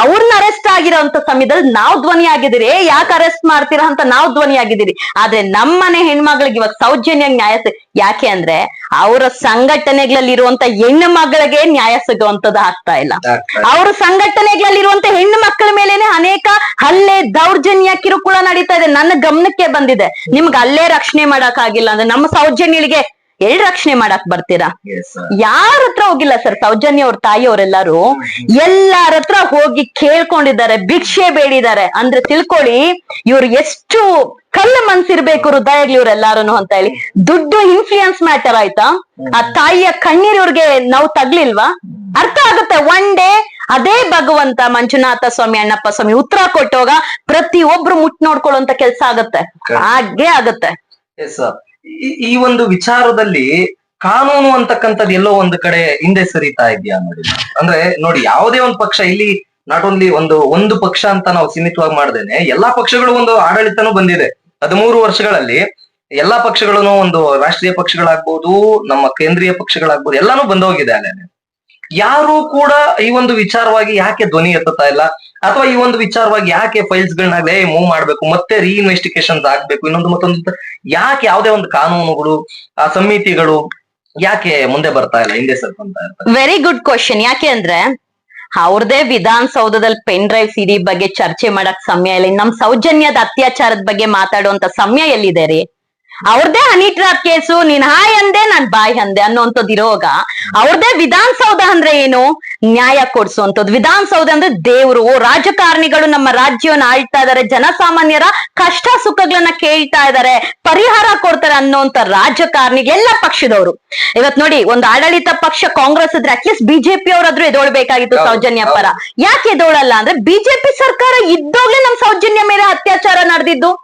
S2: ಅವ್ರನ್ನ ಅರೆಸ್ಟ್ ಆಗಿರೋಂತ ಸಮಯದಲ್ಲಿ ನಾವ್ ಧ್ವನಿ ಆಗಿದ್ದೀರಿ. ಏ ಯಾಕೆ ಅರೆಸ್ಟ್ ಮಾಡ್ತೀರಾ ಅಂತ ನಾವ್ ಧ್ವನಿ ಆಗಿದ್ದೀರಿ. ಆದ್ರೆ ನಮ್ಮನೆ ಹೆಣ್ಮಗಳಿಗೆ ಇವಾಗ ಸೌಜನ್ಯ ನ್ಯಾಯ ಯಾಕೆ ಅಂದ್ರೆ ಅವರ ಸಂಘಟನೆಗಳಲ್ಲಿ ಇರುವಂತ ಹೆಣ್ಣು ಮಗಳಿಗೆ ನ್ಯಾಯ ಸಿಗುವಂತದ್ದು ಆಗ್ತಾ ಇಲ್ಲ. ಅವ್ರ ಸಂಘಟನೆಗಳಲ್ಲಿ ಇರುವಂತ ಹೆಣ್ಣು ಮಕ್ಕಳ ಮೇಲೆನೆ ಅನೇಕ ಹಲ್ಲೆ ದೌರ್ಜನ್ಯ ಕಿರುಕುಳ ನಡೀತಾ ಇದೆ. ನನ್ನ ಗಮನಕ್ಕೆ ಬಂದಿದೆ. ನಿಮ್ಗೆ ಅಲ್ಲೇ ರಕ್ಷಣೆ ಮಾಡಕ್ ಆಗಿಲ್ಲ ಅಂದ್ರೆ ನಮ್ಮ ಸೌಜನ್ಯಳಿಗೆ ಎಲ್ ರಕ್ಷಣೆ ಮಾಡಕ್ ಬರ್ತೀರಾ. ಯಾರ ಹತ್ರ ಹೋಗಿಲ್ಲ ಸರ್ ಸೌಜನ್ಯ ಅವ್ರ ತಾಯಿ ಅವರೆಲ್ಲರೂ ಎಲ್ಲಾರ ಹತ್ರ ಹೋಗಿ ಕೇಳ್ಕೊಂಡಿದ್ದಾರೆ ಭಿಕ್ಷೆ ಬೇಡಿದ್ದಾರೆ. ಅಂದ್ರೆ ತಿಳ್ಕೊಳ್ಳಿ ಇವ್ರು ಎಷ್ಟು ಕಲ್ಲ ಮನ್ಸಿರ್ಬೇಕು ಹೃದಯಗಳು ಇವ್ರೆಲ್ಲಾರು ಅಂತ ಹೇಳಿ. ದುಡ್ಡು ಇನ್ಫ್ಲೂಯೆನ್ಸ್ ಮ್ಯಾಟರ್ ಆಯ್ತಾ? ಆ ತಾಯಿಯ ಕಣ್ಣೀರ್ ಇವ್ರಿಗೆ ನಾವು ತಗ್ಲಿಲ್ವಾ? ಅರ್ಥ ಆಗುತ್ತೆ. ಒನ್ ಡೇ ಅದೇ ಭಗವಂತ ಮಂಜುನಾಥ ಸ್ವಾಮಿ ಅಣ್ಣಪ್ಪ ಸ್ವಾಮಿ ಉತ್ತರ ಕೊಟ್ಟೋಗ ಪ್ರತಿ ಒಬ್ರು ಮುಟ್ ನೋಡ್ಕೊಳ್ಳುವಂತ ಕೆಲ್ಸ ಆಗತ್ತೆ. ಹಾಗೆ ಆಗತ್ತೆ.
S1: ಈ- ಒಂದು ವಿಚಾರದಲ್ಲಿ ಕಾನೂನು ಅಂತಕ್ಕಂಥದ್ದು ಎಲ್ಲೋ ಒಂದು ಕಡೆ ಹಿಂದೆ ಸರಿತಾ ಇದೆಯಾ ನೋಡಿ? ಅಂದ್ರೆ ನೋಡಿ, ಯಾವುದೇ ಒಂದು ಪಕ್ಷ, ಇಲ್ಲಿ ನಾಟ್ ಓನ್ಲಿ ಒಂದು ಒಂದು ಪಕ್ಷ ಅಂತ ನಾವು ಸೀಮಿತವಾಗಿ ಮಾಡ್ದೇನೆ, ಎಲ್ಲಾ ಪಕ್ಷಗಳು ಒಂದು ಆಡಳಿತನೂ ಬಂದಿದೆ. ಹದಿಮೂರು ವರ್ಷಗಳಲ್ಲಿ ಎಲ್ಲಾ ಪಕ್ಷಗಳನ್ನು ಒಂದು ರಾಷ್ಟ್ರೀಯ ಪಕ್ಷಗಳಾಗ್ಬೋದು, ನಮ್ಮ ಕೇಂದ್ರೀಯ ಪಕ್ಷಗಳಾಗ್ಬೋದು, ಎಲ್ಲಾನು ಬಂದೋಗಿದೆ ಅಲ್ಲೇ ಯಾರು ಕೂಡ ಈ ಒಂದು ವಿಚಾರವಾಗಿ ಯಾಕೆ ಧ್ವನಿ ಎತ್ತತಾ ಇಲ್ಲ? ಅಥವಾ ಈ ಒಂದು ವಿಚಾರವಾಗಿ ಯಾಕೆ ಫೈಲ್ಸ್ ಗಳನ್ನ ಮೂವ್ ಮಾಡ್ಬೇಕು, ಮತ್ತೆ ರೀಇನ್ವೆಸ್ಟಿಗೇಷನ್ ಆಗ್ಬೇಕು? ಇನ್ನೊಂದು ಮತ್ತೊಂದು ಯಾಕೆ ಯಾವುದೇ ಒಂದು ಕಾನೂನುಗಳು, ಆ ಸಮಿತಿಗಳು ಯಾಕೆ ಮುಂದೆ ಬರ್ತಾ ಇಲ್ಲ, ಹಿಂದೆ ಇರ್ತಾರೆ
S2: ವೆರಿ ಗುಡ್ ಕ್ವಶನ್ ಯಾಕೆ ಅಂದ್ರೆ, ಅವ್ರದೇ ವಿಧಾನಸೌಧದಲ್ಲಿ ಪೆನ್ ಡ್ರೈವ್ ಸಿಡಿ ಬಗ್ಗೆ ಚರ್ಚೆ ಮಾಡಕ್ ಸಮಯ ಇಲ್ಲ. ನಮ್ ಸೌಜನ್ಯದ ಅತ್ಯಾಚಾರದ ಬಗ್ಗೆ ಮಾತಾಡುವಂತ ಸಮಯ ಎಲ್ಲಿದೆ ರೀ? ಅವ್ರದೇ ಹನಿ ಟ್ರಾಪ್ ಕೇಸು ನೀನ್ ಹಾಯ್ ಅಂದೆ ನಾನ್ ಬಾಯ್ ಅಂದೆ ಅನ್ನೋಂಥದ್ದು ಇರೋಗ ಅವ್ರದೇ ವಿಧಾನಸೌಧ ಅಂದ್ರೆ ಏನು? ನ್ಯಾಯ ಕೊಡ್ಸುವಂಥದ್ದು ವಿಧಾನಸೌಧ ಅಂದ್ರೆ ದೇವ್ರು. ರಾಜಕಾರಣಿಗಳು ನಮ್ಮ ರಾಜ್ಯವನ್ನ ಆಳ್ತಾ ಇದಾರೆ. ಜನಸಾಮಾನ್ಯರ ಕಷ್ಟ ಸುಖಗಳನ್ನ ಕೇಳ್ತಾ ಇದಾರೆ. ಪರಿಹಾರ ಕೊಡ್ತಾರೆ ಅನ್ನೋಂತ ರಾಜಕಾರಣಿ ಎಲ್ಲ ಪಕ್ಷದವರು. ಇವತ್ ನೋಡಿ ಒಂದು ಆಡಳಿತ ಪಕ್ಷ ಕಾಂಗ್ರೆಸ್ ಇದ್ರೆ ಅಟ್ಲೀಸ್ಟ್ ಬಿಜೆಪಿ ಅವರಾದ್ರೂ ಎದೊಳ್ಬೇಕಾಗಿತ್ತು ಸೌಜನ್ಯ ಪರ. ಯಾಕೆ ಎದೊಳಲ್ಲ ಅಂದ್ರೆ ಬಿಜೆಪಿ ಸರ್ಕಾರ ಇದ್ದೋಗ್ಲೇ ನಮ್ ಸೌಜನ್ಯ ಮೇಲೆ ಅತ್ಯಾಚಾರ ನಡೆದಿದ್ದು.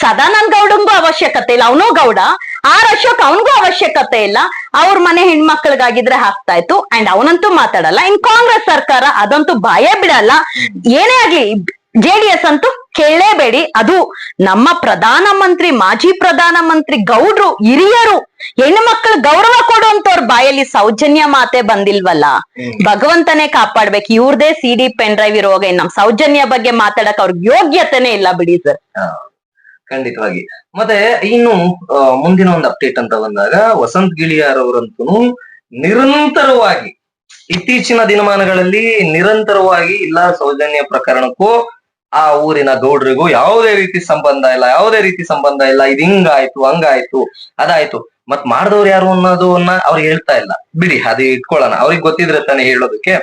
S2: ಸದಾನಂದ ಗೌಡಂಗೂ ಅವಶ್ಯಕತೆ ಇಲ್ಲ. ಅವನು ಗೌಡ. ಆರ್ ಅಶೋಕ್ ಅವನಿಗೂ ಅವಶ್ಯಕತೆ ಇಲ್ಲ. ಅವ್ರ ಮನೆ ಹೆಣ್ಮಕ್ಳಿಗಾಗಿದ್ರೆ ಹಾಕ್ತಾ ಇತ್ತು. ಅಂಡ್ ಅವನಂತೂ ಮಾತಾಡಲ್ಲ. ಇನ್ ಕಾಂಗ್ರೆಸ್ ಸರ್ಕಾರ ಅದಂತೂ ಭಯ ಬಿಡಲ್ಲ. ಏನೇ ಆಗ್ಲಿ ಜೆಡಿಎಸ್ ಅಂತೂ ಕೇಳಲೇಬೇಡಿ. ಅದು ನಮ್ಮ ಪ್ರಧಾನ ಮಂತ್ರಿ ಮಾಜಿ ಪ್ರಧಾನ ಮಂತ್ರಿ ಗೌಡ್ರು, ಹಿರಿಯರು ಹೆಣ್ಣು ಮಕ್ಕಳು ಗೌರವ ಕೊಡುವಂತವ್ರ ಬಾಯಲ್ಲಿ ಸೌಜನ್ಯ ಮಾತೆ ಬಂದಿಲ್ವಲ್ಲ? ಭಗವಂತನೇ ಕಾಪಾಡ್ಬೇಕು. ಇವ್ರದೇ ಸಿ ಡಿ ಪೆನ್ ಡ್ರೈವ್ ಇರುವಾಗ ನಮ್ ಸೌಜನ್ಯ ಬಗ್ಗೆ ಮಾತಾಡಕ್ ಅವ್ರಿಗೆ ಯೋಗ್ಯತೆನೆ ಇಲ್ಲ ಬಿಡಿ ಸರ್
S1: ಖಂಡಿತವಾಗಿ. ಮತ್ತೆ ಇನ್ನು ಮುಂದಿನ ಒಂದು ಅಪ್ಡೇಟ್ ಅಂತ ಬಂದಾಗ ವಸಂತ್ ಗಿಳಿಯಾರ್ ಅವರಂತೂ ನಿರಂತರವಾಗಿ, ಇತ್ತೀಚಿನ ದಿನಮಾನಗಳಲ್ಲಿ ನಿರಂತರವಾಗಿ ಇಲ್ಲ ಸೌಜನ್ಯ ಪ್ರಕರಣಕ್ಕೂ ಆ ಊರಿನ ಗೌಡ್ರಿಗೂ ಯಾವುದೇ ರೀತಿ ಸಂಬಂಧ ಇಲ್ಲ, ಯಾವುದೇ ರೀತಿ ಸಂಬಂಧ ಇಲ್ಲ, ಇದು ಹಿಂಗಾಯ್ತು, ಹಂಗಾಯ್ತು, ಅದಾಯ್ತು. ಮತ್ ಮಾಡ್ದವ್ರು ಯಾರು ಅನ್ನೋದನ್ನ ಅವ್ರು ಹೇಳ್ತಾ ಇಲ್ಲ. ಬಿಡಿ, ಅದು ಇಟ್ಕೊಳ್ಳೋಣ. ಅವ್ರಿಗೆ ಗೊತ್ತಿದ್ರೆ ತಾನೇ ಹೇಳೋದಕ್ಕೆ.